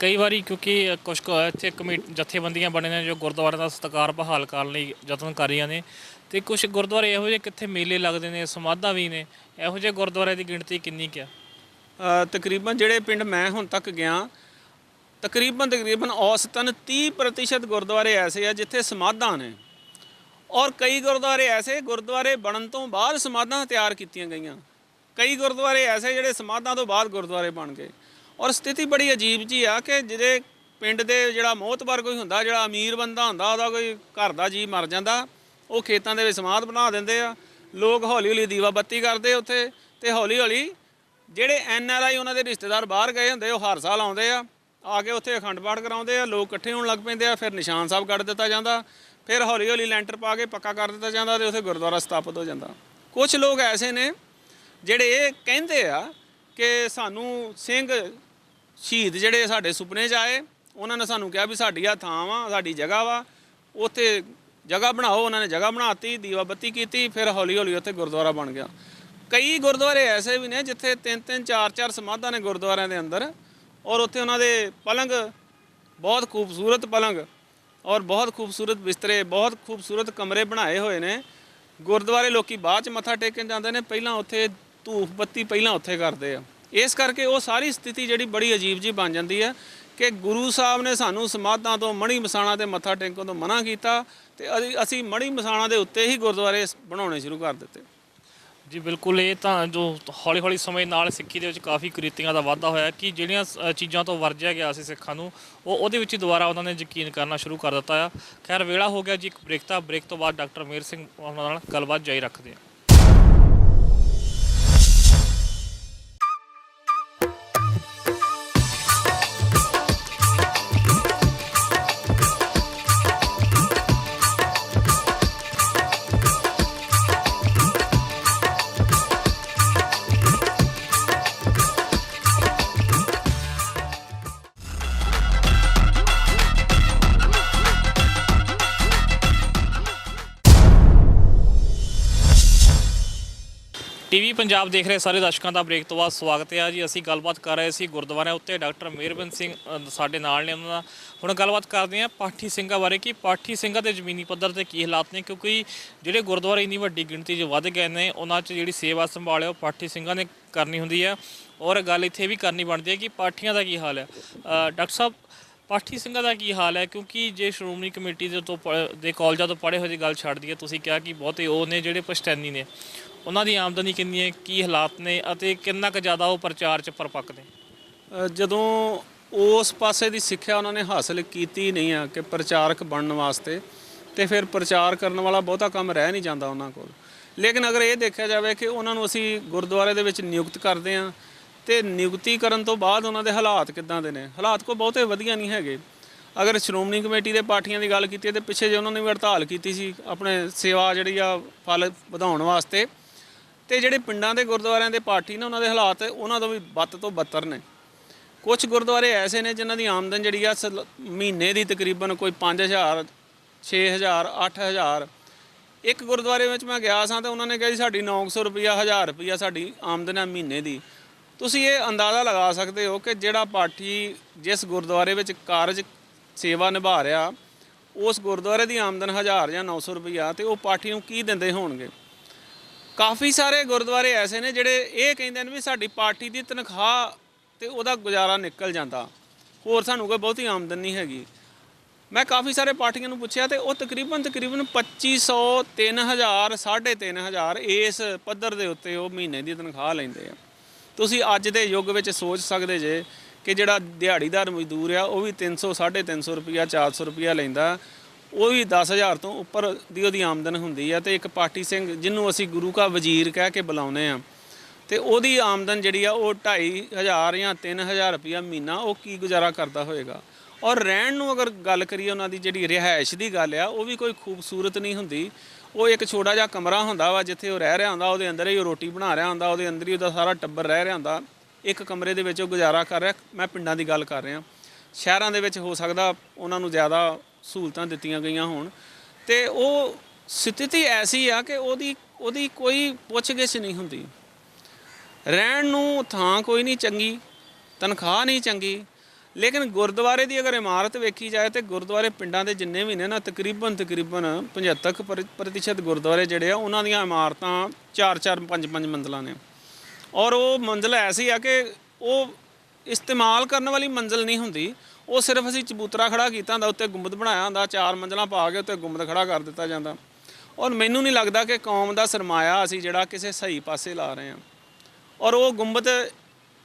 ਕਈ ਵਾਰੀ ਕਿਉਂਕਿ ਕੁਝ ਕੁ ਇੱਥੇ ਕਮੇਟੀ, ਜਥੇਬੰਦੀਆਂ ਬਣੇ ਨੇ ਜੋ ਗੁਰਦੁਆਰਿਆਂ ਦਾ ਸਤਿਕਾਰ ਬਹਾਲ ਕਰਨ ਲਈ ਯਤਨ ਕਰ ਰਹੀਆਂ ਨੇ। ਤੇ ਕੁਝ ਗੁਰਦੁਆਰੇ ਇਹੋ ਜਿਹੇ ਕਿੱਥੇ ਮੇਲੇ ਲੱਗਦੇ ਨੇ, ਸਮਾਧਾਂ ਵੀ ਨੇ। ਇਹੋ ਜਿਹੇ ਗੁਰਦੁਆਰੇ ਦੀ ਗਿਣਤੀ ਕਿੰਨੀ ਕੁ ਤਕਰੀਬਨ ਜਿਹੜੇ ਪਿੰਡ ਮੈਂ ਹੁਣ ਤੱਕ ਗਿਆ, ਤਕਰੀਬਨ ਤਕਰੀਬਨ ਔਸਤਨ 30% ਗੁਰਦੁਆਰੇ ਐਸੇ ਆ ਜਿੱਥੇ ਸਮਾਧਾਂ ਨੇ। ਔਰ ਕਈ ਗੁਰਦੁਆਰੇ ਐਸੇ ਗੁਰਦੁਆਰੇ ਬਣਨ ਤੋਂ ਬਾਅਦ ਸਮਾਧਾਂ ਤਿਆਰ ਕੀਤੀਆਂ ਗਈਆਂ। ਕਈ ਗੁਰਦੁਆਰੇ ਐਸੇ ਜਿਹੜੇ ਸਮਾਧਾਂ ਤੋਂ ਬਾਅਦ ਗੁਰਦੁਆਰੇ ਬਣ ਗਏ। ਔਰ ਸਥਿਤੀ ਬੜੀ ਅਜੀਬ ਜੀ ਆ ਕਿ ਜਿਹੜੇ ਪਿੰਡ ਦੇ ਜਿਹੜਾ ਮੋਹਤਬਰ ਕੋਈ ਹੁੰਦਾ, ਜਿਹੜਾ ਅਮੀਰ ਬੰਦਾ ਹੁੰਦਾ, ਉਹਦਾ ਕੋਈ ਘਰ ਦਾ ਜੀ ਮਰ ਜਾਂਦਾ, ਉਹ ਖੇਤਾਂ ਦੇ ਵਿੱਚ ਸਮਾਧ ਬਣਾ ਦਿੰਦੇ ਆ। ਲੋਕ ਹੌਲੀ ਹੌਲੀ ਦੀਵਾ ਬੱਤੀ ਕਰਦੇ ਉੱਥੇ ਤੇ ਹੌਲੀ ਹੌਲੀ ਜਿਹੜੇ ਐਨ ਆਰ ਆਈ ਉਹਨਾਂ ਦੇ ਰਿਸ਼ਤੇਦਾਰ ਬਾਹਰ ਗਏ ਹੁੰਦੇ, ਉਹ ਹਰ ਸਾਲ ਆਉਂਦੇ ਆ। ਆ ਕੇ ਉੱਥੇ ਅਖੰਡ ਪਾਠ ਕਰਾਉਂਦੇ ਆ, ਲੋਕ ਇਕੱਠੇ ਹੋਣ ਲੱਗ ਪੈਂਦੇ ਆ, ਫਿਰ ਨਿਸ਼ਾਨ ਸਾਹਿਬ ਕੱਢ ਦਿੱਤਾ ਜਾਂਦਾ, ਫਿਰ ਹੌਲੀ ਹੌਲੀ ਲੈਂਟਰ ਪਾ ਕੇ ਪੱਕਾ ਕਰ ਦਿੱਤਾ ਜਾਂਦਾ ਤੇ ਉੱਥੇ ਗੁਰਦੁਆਰਾ ਸਥਾਪਿਤ ਹੋ ਜਾਂਦਾ। ਕੁਝ ਲੋਕ ਐਸੇ ਨੇ ਜਿਹੜੇ ਇਹ ਕਹਿੰਦੇ ਆ ਕਿ ਸਾਨੂੰ ਸਿੰਘ ਸ਼ਹੀਦ ਜਿਹੜੇ ਸਾਡੇ ਸੁਪਨੇ 'ਚ ਆਏ, ਉਹਨਾਂ ਨੇ ਸਾਨੂੰ ਕਿਹਾ ਵੀ ਸਾਡੀ ਆ ਥਾਂ ਵਾ, ਸਾਡੀ ਜਗ੍ਹਾ ਵਾ, ਉੱਥੇ ਜਗ੍ਹਾ ਬਣਾਓ, ਉਹਨਾਂ ਨੇ ਜਗ੍ਹਾ ਬਣਾਤੀ, ਦੀਵਾ ਬੱਤੀ ਕੀਤੀ, ਫਿਰ ਹੌਲੀ ਹੌਲੀ ਉੱਥੇ ਗੁਰਦੁਆਰਾ ਬਣ ਗਿਆ। ਕਈ ਗੁਰਦੁਆਰੇ ਐਸੇ ਵੀ ਨੇ ਜਿੱਥੇ ਤਿੰਨ ਤਿੰਨ, ਚਾਰ ਚਾਰ ਸਮਾਧਾਂ ਨੇ ਗੁਰਦੁਆਰਿਆਂ ਦੇ ਅੰਦਰ ਔਰ ਉੱਥੇ ਉਹਨਾਂ ਦੇ ਪਲੰਗ ਬਹੁਤ ਖੂਬਸੂਰਤ ਪਲੰਗ ਔਰ ਬਹੁਤ ਖੂਬਸੂਰਤ ਬਿਸਤਰੇ, ਬਹੁਤ ਖੂਬਸੂਰਤ ਕਮਰੇ ਬਣਾਏ ਹੋਏ ਨੇ। ਗੁਰਦੁਆਰੇ ਲੋਕੀ ਬਾਅਦ ਚ ਮੱਥਾ ਟੇਕਣ ਜਾਂਦੇ ਨੇ, ਪਹਿਲਾਂ ਉੱਥੇ ਧੂਫ ਬੱਤੀ ਪਹਿਲਾਂ ਉੱਥੇ ਕਰਦੇ ਆ। ਇਸ ਕਰਕੇ ਉਹ ਸਾਰੀ ਸਥਿਤੀ ਜਿਹੜੀ ਬੜੀ ਅਜੀਬ ਜੀ ਬਣ ਜਾਂਦੀ ਹੈ ਕਿ ਗੁਰੂ ਸਾਹਿਬ ਨੇ ਸਾਨੂੰ ਸਮਾਧਾਂ ਤੋਂ, ਮਣੀ ਮਸਾਣਾ ਤੇ ਮੱਥਾ ਟੇਕਣ ਤੋਂ ਮਨਾ ਕੀਤਾ ਤੇ ਅਸੀਂ- ਅਸੀਂ ਮਣੀ ਮਸਾਣਾ ਦੇ ਉੱਤੇ ਹੀ ਗੁਰਦੁਆਰੇ ਬਣਾਉਣੇ ਸ਼ੁਰੂ ਕਰ ਦਿੱਤੇ। ਜੀ ਬਿਲਕੁਲ ਇਹ ਤਾਂ ਜੋ ਹੌਲੀ ਹੌਲੀ ਸਮੇਂ ਨਾਲ ਸਿੱਖੀ ਦੇ ਵਿੱਚ ਕਾਫੀ ਕੁਰੀਤੀਆਂ ਦਾ ਵਾਧਾ ਹੋਇਆ ਕਿ ਜਿਹੜੀਆਂ ਅ, ਚੀਜ਼ਾਂ ਤੋਂ ਵਰਜਿਆ ਗਿਆ ਸੀ ਸਿੱਖਾਂ ਨੂੰ ਉਹ ਉਹਦੇ ਵਿੱਚ ਹੀ ਦੁਬਾਰਾ ਉਹਨਾਂ ਨੇ ਯਕੀਨ ਕਰਨਾ ਸ਼ੁਰੂ ਕਰ ਦਿੱਤਾ ਆ। ਖੈਰ ਵੇਲਾ ਹੋ ਗਿਆ ਜੀ ਇੱਕ ਬ੍ਰੇਕ ਦਾ ਬ੍ਰੇਕ ਤੋਂ ਬਾਅਦ ਡਾਕਟਰ ਮੇਰ ਸਿੰਘ ਉਹਨਾਂ ਨਾਲ ਗੱਲਬਾਤ ਜਾਰੀ ਰੱਖਦੇ ਹਾਂ। ਟੀਵੀ ਪੰਜਾਬ ਦੇਖ ਰਹੇ ਸਾਰੇ ਦਰਸ਼ਕਾਂ ਦਾ ਬ੍ਰੇਕ ਤੋਂ ਬਾਅਦ ਸਵਾਗਤ ਹੈ ਜੀ। ਅਸੀਂ ਗੱਲਬਾਤ ਕਰ ਰਹੇ ਸੀ ਗੁਰਦੁਆਰਿਆਂ ਉੱਤੇ, ਡਾਕਟਰ ਮਿਹਰਬਨ ਸਿੰਘ ਸਾਡੇ ਨਾਲ ਨੇ ਉਹਨਾਂ ਦਾ। ਹੁਣ ਗੱਲਬਾਤ ਕਰਦੇ ਹਾਂ ਪਾਠੀ ਸਿੰਘਾਂ ਬਾਰੇ ਕਿ ਪਾਠੀ ਸਿੰਘਾਂ ਦੇ ਜ਼ਮੀਨੀ ਪੱਧਰ ਤੇ ਕੀ ਹਾਲਾਤ ਨੇ, ਕਿਉਂਕਿ ਜਿਹੜੇ ਗੁਰਦੁਆਰੇ ਇੰਨੀ ਵੱਡੀ ਗਿਣਤੀ 'ਚ ਵੱਧ ਗਏ ਨੇ, ਉਹਨਾਂ 'ਚ ਜਿਹੜੀ ਸੇਵਾ ਸੰਭਾਲ ਹੈ ਉਹ ਪਾਠੀ ਸਿੰਘਾਂ ਨੇ ਕਰਨੀ ਹੁੰਦੀ ਹੈ। ਔਰ ਗੱਲ ਇੱਥੇ ਇਹ ਵੀ ਕਰਨੀ ਬਣਦੀ ਹੈ ਕਿ ਪਾਠੀਆਂ ਦਾ ਕੀ ਹਾਲ ਹੈ? ਡਾਕਟਰ ਸਾਹਿਬ, ਪਾਠੀ ਸਿੰਘਾਂ ਦਾ ਕੀ ਹਾਲ ਹੈ? ਕਿਉਂਕਿ ਜੇ ਸ਼੍ਰੋਮਣੀ ਕਮੇਟੀ ਦੇ ਤੋਂ ਪ- ਦੇ ਕਾਲਜਾਂ ਤੋਂ ਪੜ੍ਹੇ ਹੋਏ ਦੀ ਗੱਲ ਛੱਡ ਦਈਏ, ਤੁਸੀਂ ਕਿਹਾ ਕਿ ਬਹੁਤੇ ਉਹ ਨੇ ਜਿਹੜੇ ਪਛਤੈਨੀ ਨੇ। ਉਹਨਾਂ ਦੀ ਆਮਦਨੀ ਕਿੰਨੀ ਹੈ, ਕੀ ਹਾਲਾਤ ਨੇ ਅਤੇ ਕਿੰਨਾ ਕੁ ਜ਼ਿਆਦਾ ਉਹ ਪ੍ਰਚਾਰ 'ਚ ਪਰਪੱਕ ਨੇ? ਜਦੋਂ ਉਸ ਪਾਸੇ ਦੀ ਸਿੱਖਿਆ ਉਹਨਾਂ ਨੇ ਹਾਸਲ ਕੀਤੀ ਨਹੀਂ ਆ ਕਿ ਪ੍ਰਚਾਰਕ ਬਣਨ ਵਾਸਤੇ, ਤੇ ਫਿਰ ਪ੍ਰਚਾਰ ਕਰਨ ਵਾਲਾ ਬਹੁਤਾ ਕੰਮ ਰਹਿ ਨਹੀਂ ਜਾਂਦਾ ਉਹਨਾਂ ਕੋਲ। ਲੇਕਿਨ ਅਗਰ ਇਹ ਦੇਖਿਆ ਜਾਵੇ ਕਿ ਉਹਨਾਂ ਨੂੰ ਅਸੀਂ ਗੁਰਦੁਆਰੇ ਦੇ ਵਿੱਚ ਨਿਯੁਕਤ ਕਰਦੇ ਆ ਤੇ ਨਿਯੁਕਤੀ ਕਰਨ ਤੋਂ ਬਾਅਦ ਉਹਨਾਂ ਦੇ ਹਾਲਾਤ ਕਿੱਦਾਂ ਦੇ ਨੇ? ਹਾਲਾਤ ਕੋਈ ਬਹੁਤੇ ਵਧੀਆ ਨਹੀਂ ਹੈਗੇ। ਅਗਰ ਸ਼੍ਰੋਮਣੀ ਕਮੇਟੀ ਦੇ ਪਾਰਟੀਆਂ ਦੀ ਗੱਲ ਕੀਤੀ ਹੈ, ਤੇ ਪਿੱਛੇ ਜੇ ਉਹਨਾਂ ਨੇ ਵੀ ਹੜਤਾਲ ਕੀਤੀ ਸੀ, ਆਪਣੇ ਸੇਵਾ ਜਿਹੜੀ ਆ, ਫਲ ਵਧਾਉਣ ਵਾਸਤੇ ਤੇ ਜਿਹੜੇ ਪਿੰਡਾਂ ਦੇ ਗੁਰਦੁਆਰਿਆਂ ਦੇ ਪਾਠੀ ਨੇ ਉਹਨਾਂ ਦੇ ਹਾਲਾਤ ਉਹਨਾਂ ਤੋਂ ਵੀ ਬੱਤ ਤੋਂ ਬੱਤਰ ਨੇ। ਕੁਝ ਗੁਰਦੁਆਰੇ ਐਸੇ ਨੇ ਜਿਨ੍ਹਾਂ ਦੀ ਆਮਦਨ ਜਿਹੜੀ ਆ ਸਲ- ਮਹੀਨੇ ਦੀ ਤਕਰੀਬਨ ਕੋਈ 5000 6000 8000 ਇੱਕ ਗੁਰਦੁਆਰੇ ਵਿੱਚ ਮੈਂ ਗਿਆ ਸਾਂ ਤਾਂ ਉਹਨਾਂ ਨੇ ਕਿਹਾ ਜੀ ਸਾਡੀ 900 ਰੁਪਿਆ 1000 ਰੁਪਿਆ ਸਾਡੀ ਆਮਦਨ ਹੈ ਮਹੀਨੇ ਦੀ। ਤੁਸੀਂ ਇਹ ਅੰਦਾਜ਼ਾ ਲਗਾ ਸਕਦੇ ਹੋ ਕਿ ਜਿਹੜਾ ਪਾਠੀ ਜਿਸ ਗੁਰਦੁਆਰੇ ਵਿੱਚ ਕਾਰਜ ਸੇਵਾ ਨਿਭਾ ਰਿਹਾ, ਉਸ ਗੁਰਦੁਆਰੇ ਦੀ ਆਮਦਨ 1000 ਜਾਂ 900 ਰੁਪਈਆ ਤੇ ਉਹ ਪਾਠੀ ਨੂੰ ਕੀ ਦਿੰਦੇ ਹੋਣਗੇ? ਕਾਫੀ ਸਾਰੇ ਗੁਰਦੁਆਰੇ ਐਸੇ ਨੇ ਜਿਹੜੇ ਇਹ ਕਹਿੰਦੇ ਨੇ ਵੀ ਸਾਡੀ ਪਾਰਟੀ ਦੀ ਤਨਖਾਹ ਤੇ ਉਹਦਾ ਗੁਜ਼ਾਰਾ ਨਿਕਲ ਜਾਂਦਾ। ਹੋਰ ਸਾਨੂੰ ਕੋਈ ਬਹੁਤੀ ਆਮਦਨ ਨਹੀਂ ਹੈਗੀ। ਮੈਂ ਕਾਫੀ ਸਾਰੇ ਪਾਰਟੀਆਂ ਨੂੰ ਪੁੱਛਿਆ ਤੇ ਉਹ ਤਕਰੀਬਨ ਤਕਰੀਬਨ 2500 3000 3500 ਇਸ ਪੱਧਰ ਦੇ ਉੱਤੇ ਉਹ ਮਹੀਨੇ ਦੀ ਤਨਖਾਹ ਲੈਂਦੇ ਆ। ਤੁਸੀਂ ਅੱਜ ਦੇ ਯੁੱਗ ਵਿੱਚ ਸੋਚ ਸਕਦੇ ਜੇ ਕਿ ਜਿਹੜਾ ਦਿਹਾੜੀਦਾਰ ਮਜ਼ਦੂਰ ਆ, ਉਹ ਵੀ 300 350 ਰੁਪਿਆ 400 ਰੁਪਿਆ ਲੈਂਦਾ। ਉਹ ਵੀ 10000 ਤੋਂ ਉੱਪਰ ਦੀ ਉਹਦੀ ਆਮਦਨ ਹੁੰਦੀ ਆ ਤੇ ਇੱਕ ਪਾਰਟੀ ਸਿੰਘ ਜਿਹਨੂੰ ਅਸੀਂ ਗੁਰੂ ਕਾ ਵਜ਼ੀਰ ਕਹਿ ਕੇ ਬੁਲਾਉਂਦੇ ਆ। ਤੇ ਉਹਦੀ ਆਮਦਨ ਜਿਹੜੀ ਆ ਉਹ 2500 ਜਾਂ 3000 ਰੁਪਿਆ ਮਹੀਨਾ ਉਹ ਕੀ ਗੁਜ਼ਾਰਾ ਕਰਦਾ ਹੋਏਗਾ? ਔਰ ਰਹਿਣ ਨੂੰ ਅਗਰ ਗੱਲ ਕਰੀਏ ਉਹਨਾਂ ਦੀ ਜਿਹੜੀ ਰਿਹਾਇਸ਼ ਦੀ ਗੱਲ ਆ, ਉਹ ਵੀ ਕੋਈ ਖੂਬਸੂਰਤ ਨਹੀਂ ਹੁੰਦੀ। ਉਹ ਇੱਕ ਛੋਟਾ ਜਿਹਾ ਕਮਰਾ ਹੁੰਦਾ ਵਾ ਜਿੱਥੇ ਉਹ ਰਹਿ ਰਿਹਾ ਹੁੰਦਾ, ਉਹਦੇ ਅੰਦਰ ਹੀ ਉਹ ਰੋਟੀ ਬਣਾ ਰਿਹਾ ਹੁੰਦਾ, ਉਹਦੇ ਅੰਦਰ ਹੀ ਉਹਦਾ ਸਾਰਾ ਟੱਬਰ ਰਹਿ ਰਿਹਾ ਹੁੰਦਾ। ਇੱਕ ਕਮਰੇ ਦੇ ਵਿੱਚ ਉਹ ਗੁਜ਼ਾਰਾ ਕਰ ਰਿਹਾ। ਮੈਂ ਪਿੰਡਾਂ ਦੀ ਗੱਲ ਕਰ ਰਿਹਾ। ਸ਼ਹਿਰਾਂ ਦੇ ਵਿੱਚ ਹੋ ਸਕਦਾ ਉਹਨਾਂ ਨੂੰ ਜ਼ਿਆਦਾ ਸਹੂਲਤਾਂ ਦਿੱਤੀਆਂ ਗਈਆਂ ਹੋਣ। ਤੇ ਉਹ ਸਥਿਤੀ ਐਸੀ ਆ ਕਿ ਉਹਦੀ ਉਹਦੀ ਕੋਈ ਪੁੱਛਗਿੱਛ ਨਹੀਂ ਹੁੰਦੀ। ਰਹਿਣ ਨੂੰ ਥਾਂ ਕੋਈ ਨਹੀਂ ਚੰਗੀ, ਤਨਖਾਹ ਨਹੀਂ ਚੰਗੀ। ਲੇਕਿਨ ਗੁਰਦੁਆਰੇ ਦੀ ਅਗਰ ਇਮਾਰਤ ਵੇਖੀ ਜਾਏ ਤੇ ਗੁਰਦੁਆਰੇ ਪਿੰਡਾਂ ਦੇ ਜਿੰਨੇ ਵੀ ਨੇ ਨਾ, ਤਕਰੀਬਨ ਤਕਰੀਬਨ 75 ਕੁ ਪ੍ਰਤੀਸ਼ਤ ਗੁਰਦੁਆਰੇ ਜਿਹੜੇ ਆ, ਉਹਨਾਂ ਦੀਆਂ ਇਮਾਰਤਾਂ 4-4 5-5 ਮੰਜ਼ਲਾਂ ਨੇ। ਔਰ ਉਹ ਮੰਜ਼ਲ ਐਸੀ ਆ ਕਿ ਉਹ ਇਸਤੇਮਾਲ ਕਰਨ ਵਾਲੀ ਮੰਜ਼ਲ ਨਹੀਂ ਹੁੰਦੀ। ਉਹ ਸਿਰਫ ਅਸੀਂ ਚਬੂਤਰਾ ਖੜਾ ਕੀਤਾ ਹੁੰਦਾ, ਉੱਤੇ ਗੁੰਬਦ ਬਣਾਇਆ ਹੁੰਦਾ, ਚਾਰ ਮੰਜ਼ਲਾਂ ਪਾ ਕੇ ਉੱਤੇ ਗੁੰਬਦ ਖੜਾ ਕਰ ਦਿੱਤਾ ਜਾਂਦਾ। ਔਰ ਮੈਨੂੰ ਨਹੀਂ ਲੱਗਦਾ ਕਿ ਕੌਮ ਦਾ ਸਰਮਾਇਆ ਅਸੀਂ ਜਿਹੜਾ ਕਿਸੇ ਸਹੀ ਪਾਸੇ ਲਾ ਰਹੇ ਹਾਂ। ਔਰ ਉਹ ਗੁੰਬਦ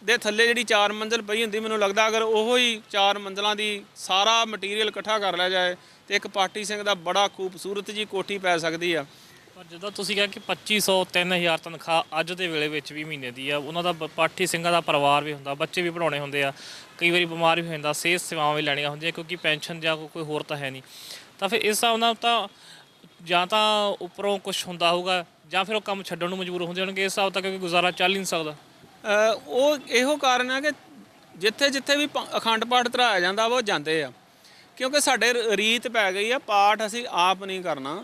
ਦੇ ਥੱਲੇ ਜਿਹੜੀ ਚਾਰ ਮੰਜ਼ਲ ਪਈ ਹੁੰਦੀ, ਮੈਨੂੰ ਲੱਗਦਾ ਅਗਰ ਉਹੋ ਹੀ ਚਾਰ ਮੰਜ਼ਲਾਂ ਦੀ ਸਾਰਾ ਮਟੀਰੀਅਲ ਇਕੱਠਾ ਕਰ ਲਿਆ ਜਾਏ ਤੇ ਇੱਕ ਪਾਰਟੀ ਸਿੰਘ ਦਾ ਬੜਾ ਖੂਬਸੂਰਤ ਜੀ ਕੋਠੀ ਪੈ ਸਕਦੀ ਆ। ਪਰ ਜਦੋਂ ਤੁਸੀਂ ਕਿਹਾ ਕਿ 2500 3000 ਤਨਖਾਹ ਅੱਜ ਦੇ ਵੇਲੇ ਵਿੱਚ ਵੀ ਮਹੀਨੇ ਦੀ ਆ, ਉਹਨਾਂ ਦਾ ਪਾਠੀ ਸਿੰਘਾਂ ਦਾ ਪਰਿਵਾਰ ਵੀ ਹੁੰਦਾ, ਬੱਚੇ ਵੀ ਪੜਾਉਣੇ ਹੁੰਦੇ ਆ। ਕਈ ਵਾਰੀ ਬਿਮਾਰ ਵੀ ਹੋ ਜਾਂਦਾ, ਸਿਹਤ ਸੇਵਾਵਾਂ ਵੀ ਲੈਣੀਆਂ ਹੁੰਦੀਆਂ, ਕਿਉਂਕਿ ਪੈਨਸ਼ਨ ਜਾਂ ਕੋਈ ਹੋਰ ਤਾਂ ਹੈ ਨਹੀਂ। ਤਾਂ ਫਿਰ ਇਸ ਹਿਸਾਬ ਨਾਲ ਤਾਂ ਜਾਂ ਤਾਂ ਉੱਪਰੋਂ ਕੁਝ ਹੁੰਦਾ ਹੋਊਗਾ, ਜਾਂ ਫਿਰ ਉਹ ਕੰਮ ਛੱਡਣ ਨੂੰ ਮਜਬੂਰ ਹੁੰਦੇ ਹੋਣਗੇ, ਇਸ ਹਿਸਾਬ ਤੱਕ ਕਿਉਂਕਿ ਗੁਜ਼ਾਰਾ ਚੱਲ ਹੀ ਨਹੀਂ ਸਕਦਾ। ਉਹ ਇਹੋ ਕਾਰਨ ਆ ਕਿ ਜਿੱਥੇ ਜਿੱਥੇ ਵੀ ਅਖੰਡ ਪਾਠ ਧਰਾਇਆ ਜਾਂਦਾ ਵਾ ਉਹ ਜਾਂਦੇ ਆ। ਕਿਉਂਕਿ ਸਾਡੇ ਰੀਤ ਪੈ ਗਈ ਆ, ਪਾਠ ਅਸੀਂ ਆਪ ਨਹੀਂ ਕਰਨਾ।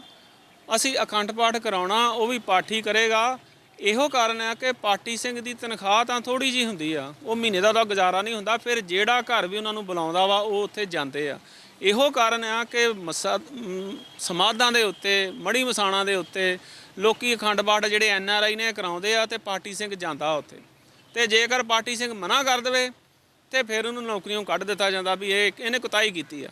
ਅਸੀਂ ਅਖੰਡ ਪਾਠ ਕਰਾਉਣਾ, ਉਹ ਵੀ ਪਾਠੀ ਕਰੇਗਾ। ਇਹੋ ਕਾਰਨ ਹੈ ਕਿ ਪਾਠੀ ਸਿੰਘ ਦੀ ਤਨਖਾਹ ਤਾਂ ਥੋੜੀ ਜੀ ਹੁੰਦੀ ਆ, ਉਹ ਮਹੀਨੇ ਦਾ ਤਾਂ ਗੁਜ਼ਾਰਾ ਨਹੀਂ ਹੁੰਦਾ, ਫਿਰ ਜਿਹੜਾ ਘਰ ਵੀ ਉਹਨਾਂ ਨੂੰ ਬੁਲਾਉਂਦਾ ਵਾ, ਉਹ ਉੱਥੇ ਜਾਂਦੇ ਆ। ਇਹੋ ਕਾਰਨ ਆ ਕਿ ਮਸਾ ਸਮਾਧਾਂ ਦੇ ਉੱਤੇ ਮੜੀ ਮਸਾਣਾ ਦੇ ਉੱਤੇ ਲੋਕੀ ਅਖੰਡ ਪਾਠ ਜਿਹੜੇ ਐਨ ਆਰ ਆਈ ਨੇ ਕਰਾਉਂਦੇ ਆ ਤੇ ਪਾਠੀ ਸਿੰਘ ਜਾਂਦਾ ਉੱਥੇ। ਤੇ ਜੇਕਰ ਪਾਰਟੀ ਸਿੰਘ ਮਨਾ ਕਰ ਦੇਵੇ ਤੇ ਫਿਰ ਉਹਨੂੰ ਨੌਕਰੀਆਂ ਕੱਢ ਦਿੱਤਾ ਜਾਂਦਾ ਵੀ ਇਹ ਇਹਨੇ ਕੁਤਾਈ ਕੀਤੀ ਆ।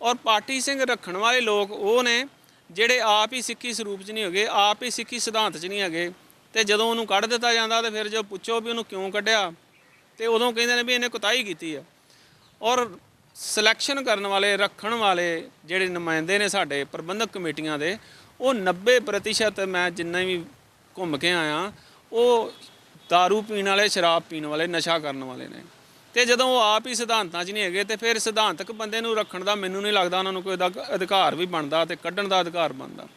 ਔਰ ਪਾਰਟੀ ਸਿੰਘ ਰੱਖਣ ਵਾਲੇ ਲੋਕ ਉਹ ਨੇ ਜਿਹੜੇ ਆਪ ਹੀ ਸਿੱਖੀ ਸਰੂਪ 'ਚ ਨਹੀਂ ਹੈਗੇ, ਆਪ ਹੀ ਸਿੱਖੀ ਸਿਧਾਂਤ 'ਚ ਨਹੀਂ ਹੈਗੇ ਤੇ ਜਦੋਂ ਉਹਨੂੰ ਕੱਢ ਦਿੱਤਾ ਜਾਂਦਾ ਤੇ ਫਿਰ ਜੋ ਪੁੱਛੋ ਵੀ ਉਹਨੂੰ ਕਿਉਂ ਕੱਢਿਆ, ਤੇ ਉਦੋਂ ਕਹਿੰਦੇ ਨੇ ਵੀ ਇਹਨੇ ਕੁਤਾਹੀ ਕੀਤੀ ਆ। ਔਰ ਸਿਲੈਕਸ਼ਨ ਕਰਨ ਵਾਲੇ, ਰੱਖਣ ਵਾਲੇ ਜਿਹੜੇ ਨੁਮਾਇੰਦੇ ਨੇ ਸਾਡੇ, ਪ੍ਰਬੰਧਕ ਕਮੇਟੀਆਂ ਦੇ, ਉਹ 90% ਮੈਂ ਜਿੰਨੇ ਵੀ ਘੁੰਮ ਕੇ ਆਇਆ, ਉਹ दारू ਪੀਣ ਵਾਲੇ, ਸ਼ਰਾਬ ਪੀਣ ਵਾਲੇ, ਨਸ਼ਾ ਕਰਨ ਵਾਲੇ ਨੇ। ਤੇ ਜਦੋਂ ਉਹ ਆਪ ਹੀ ਸਿਧਾਂਤਾਂ 'ਚ ਨਹੀਂ ਹੈਗੇ ਤੇ ਫਿਰ ਸਿਧਾਂਤਕ ਬੰਦੇ ਨੂੰ ਰੱਖਣ ਦਾ ਮੈਨੂੰ ਨਹੀਂ ਲੱਗਦਾ, ਉਹਨਾਂ ਨੂੰ ਕੋਈ ਅਧਿਕ- ਅਧਿਕਾਰ ਵੀ ਬਣਦਾ ਤੇ ਕੱਢਣ ਦਾ ਅਧਿਕਾਰ ਬਣਦਾ।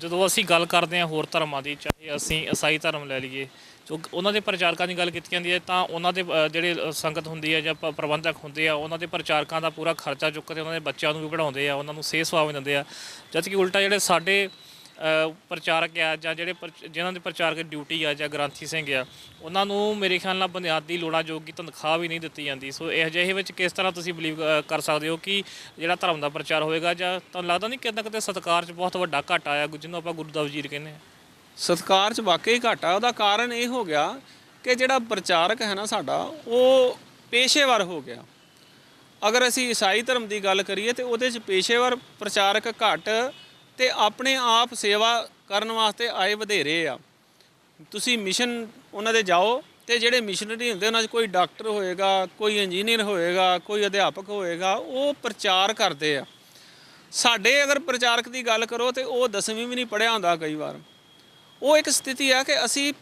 ਜਦੋਂ ਅਸੀਂ ਗੱਲ ਕਰਦੇ ਹਾਂ ਹੋਰ ਧਰਮਾਂ ਦੀ ਚਾਹੇ ਅਸੀਂ ਈਸਾਈ ਧਰਮ ਲੈ ਲਈਏ ਜੋ ਉਹਨਾਂ ਦੇ ਪ੍ਰਚਾਰਕਾਂ ਦੀ ਗੱਲ ਕੀਤੀ ਜਾਂਦੀ ਹੈ ਤਾਂ ਉਹਨਾਂ ਦੇ ਅ, ਜਿਹੜੇ ਸੰਗਤ ਹੁੰਦੀ ਹੈ ਜਾਂ ਪ- ਪ੍ਰਬੰਧਕ ਹੁੰਦੇ ਆ ਉਹਨਾਂ ਦੇ ਪ੍ਰਚਾਰਕਾਂ ਦਾ ਪੂਰਾ ਖਰਚਾ ਚੁੱਕਦੇ ਉਹਨਾਂ ਦੇ ਬੱਚਿਆਂ ਨੂੰ ਵੀ ਪੜਾਉਂਦੇ ਆ ਉਹਨਾਂ ਨੂੰ ਸੇਹ ਸੇਵਾ ਦਿੰਦੇ ਆ। ਜਦ ਕਿ ਉਲਟਾ ਜਿਹੜੇ ਸਾਡੇ ਪ੍ਰਚਾਰਕ ਆ ਜਾਂ ਜਿਹੜੇ ਪ੍ਰਚ- ਜਿਨ੍ਹਾਂ ਦੇ ਪ੍ਰਚਾਰਕ ਡਿਊਟੀ ਆ ਜਾਂ ਗ੍ਰੰਥੀ ਸਿੰਘ ਆ, ਉਹਨਾਂ ਨੂੰ ਮੇਰੇ ਖਿਆਲ ਨਾਲ ਬੁਨਿਆਦੀ ਲੋੜਾਂ ਜੋਗੀ ਤਨਖਾਹ ਵੀ ਨਹੀਂ ਦਿੱਤੀ ਜਾਂਦੀ। ਸੋ ਇਹ ਜਿਹੇ ਵਿੱਚ ਕਿਸ ਤਰ੍ਹਾਂ ਤੁਸੀਂ ਬਲੀਵ ਕਰ ਸਕਦੇ ਹੋ ਕਿ ਜਿਹੜਾ ਧਰਮ ਦਾ ਪ੍ਰਚਾਰ ਹੋਏਗਾ ਜਾਂ ਤੁਹਾਨੂੰ ਲੱਗਦਾ ਨਹੀਂ ਕਿਤੇ ਨਾ ਕਿਤੇ ਸਤਿਕਾਰ 'ਚ ਬਹੁਤ ਵੱਡਾ ਘਾਟਾ ਆਇਆ ਜਿਹਨੂੰ ਆਪਾਂ ਗੁਰੂ ਦਾ ਵਜ਼ੀਰ ਕਹਿੰਦੇ ਆ ਸਤਕਾਰ 'ਚ ਵਾਕਈ ਘਾਟਾ, ਉਹਦਾ ਕਾਰਨ ਇਹ ਹੋ ਗਿਆ ਕਿ ਜਿਹੜਾ ਪ੍ਰਚਾਰਕ ਹੈ ਨਾ ਸਾਡਾ, ਉਹ ਪੇਸ਼ੇਵਰ ਹੋ ਗਿਆ। ਅਗਰ ਅਸੀਂ ਈਸਾਈ ਧਰਮ ਦੀ ਗੱਲ ਕਰੀਏ ਤੇ ਉਹਦੇ 'ਚ ਪੇਸ਼ੇਵਰ, ਪ੍ਰਚਾਰਕ ਘੱਟ ਤੇ ਆਪਣੇ ਆਪ ਸੇਵਾ ਕਰਨ ਵਾਸਤੇ ਆਏ ਵਧੇਰੇ ਆ। ਤੁਸੀਂ ਮਿਸ਼ਨ ਉਹਨਾਂ ਦੇ ਜਾਓ ਤੇ ਜਿਹੜੇ ਮਿਸ਼ਨਰੀ ਹੁੰਦੇ, ਉਹਨਾਂ 'ਚ ਕੋਈ ਡਾਕਟਰ ਹੋਏਗਾ, ਕੋਈ ਇੰਜੀਨੀਅਰ ਹੋਏਗਾ, ਕੋਈ ਅਧਿਆਪਕ ਹੋਏਗਾ, ਉਹ ਪ੍ਰਚਾਰ ਕਰਦੇ ਆ। ਸਾਡੇ ਅਗਰ ਪ੍ਰਚਾਰਕ ਦੀ ਗੱਲ ਕਰੋ ਤੇ ਉਹ ਦਸਵੀਂ ਵੀ ਨਹੀਂ ਪੜਿਆ ਹੁੰਦਾ ਕਈ ਵਾਰ। ਉਹ ਇੱਕ ਸਥਿਤੀ ਆ ਕਿ ਅਸੀਂ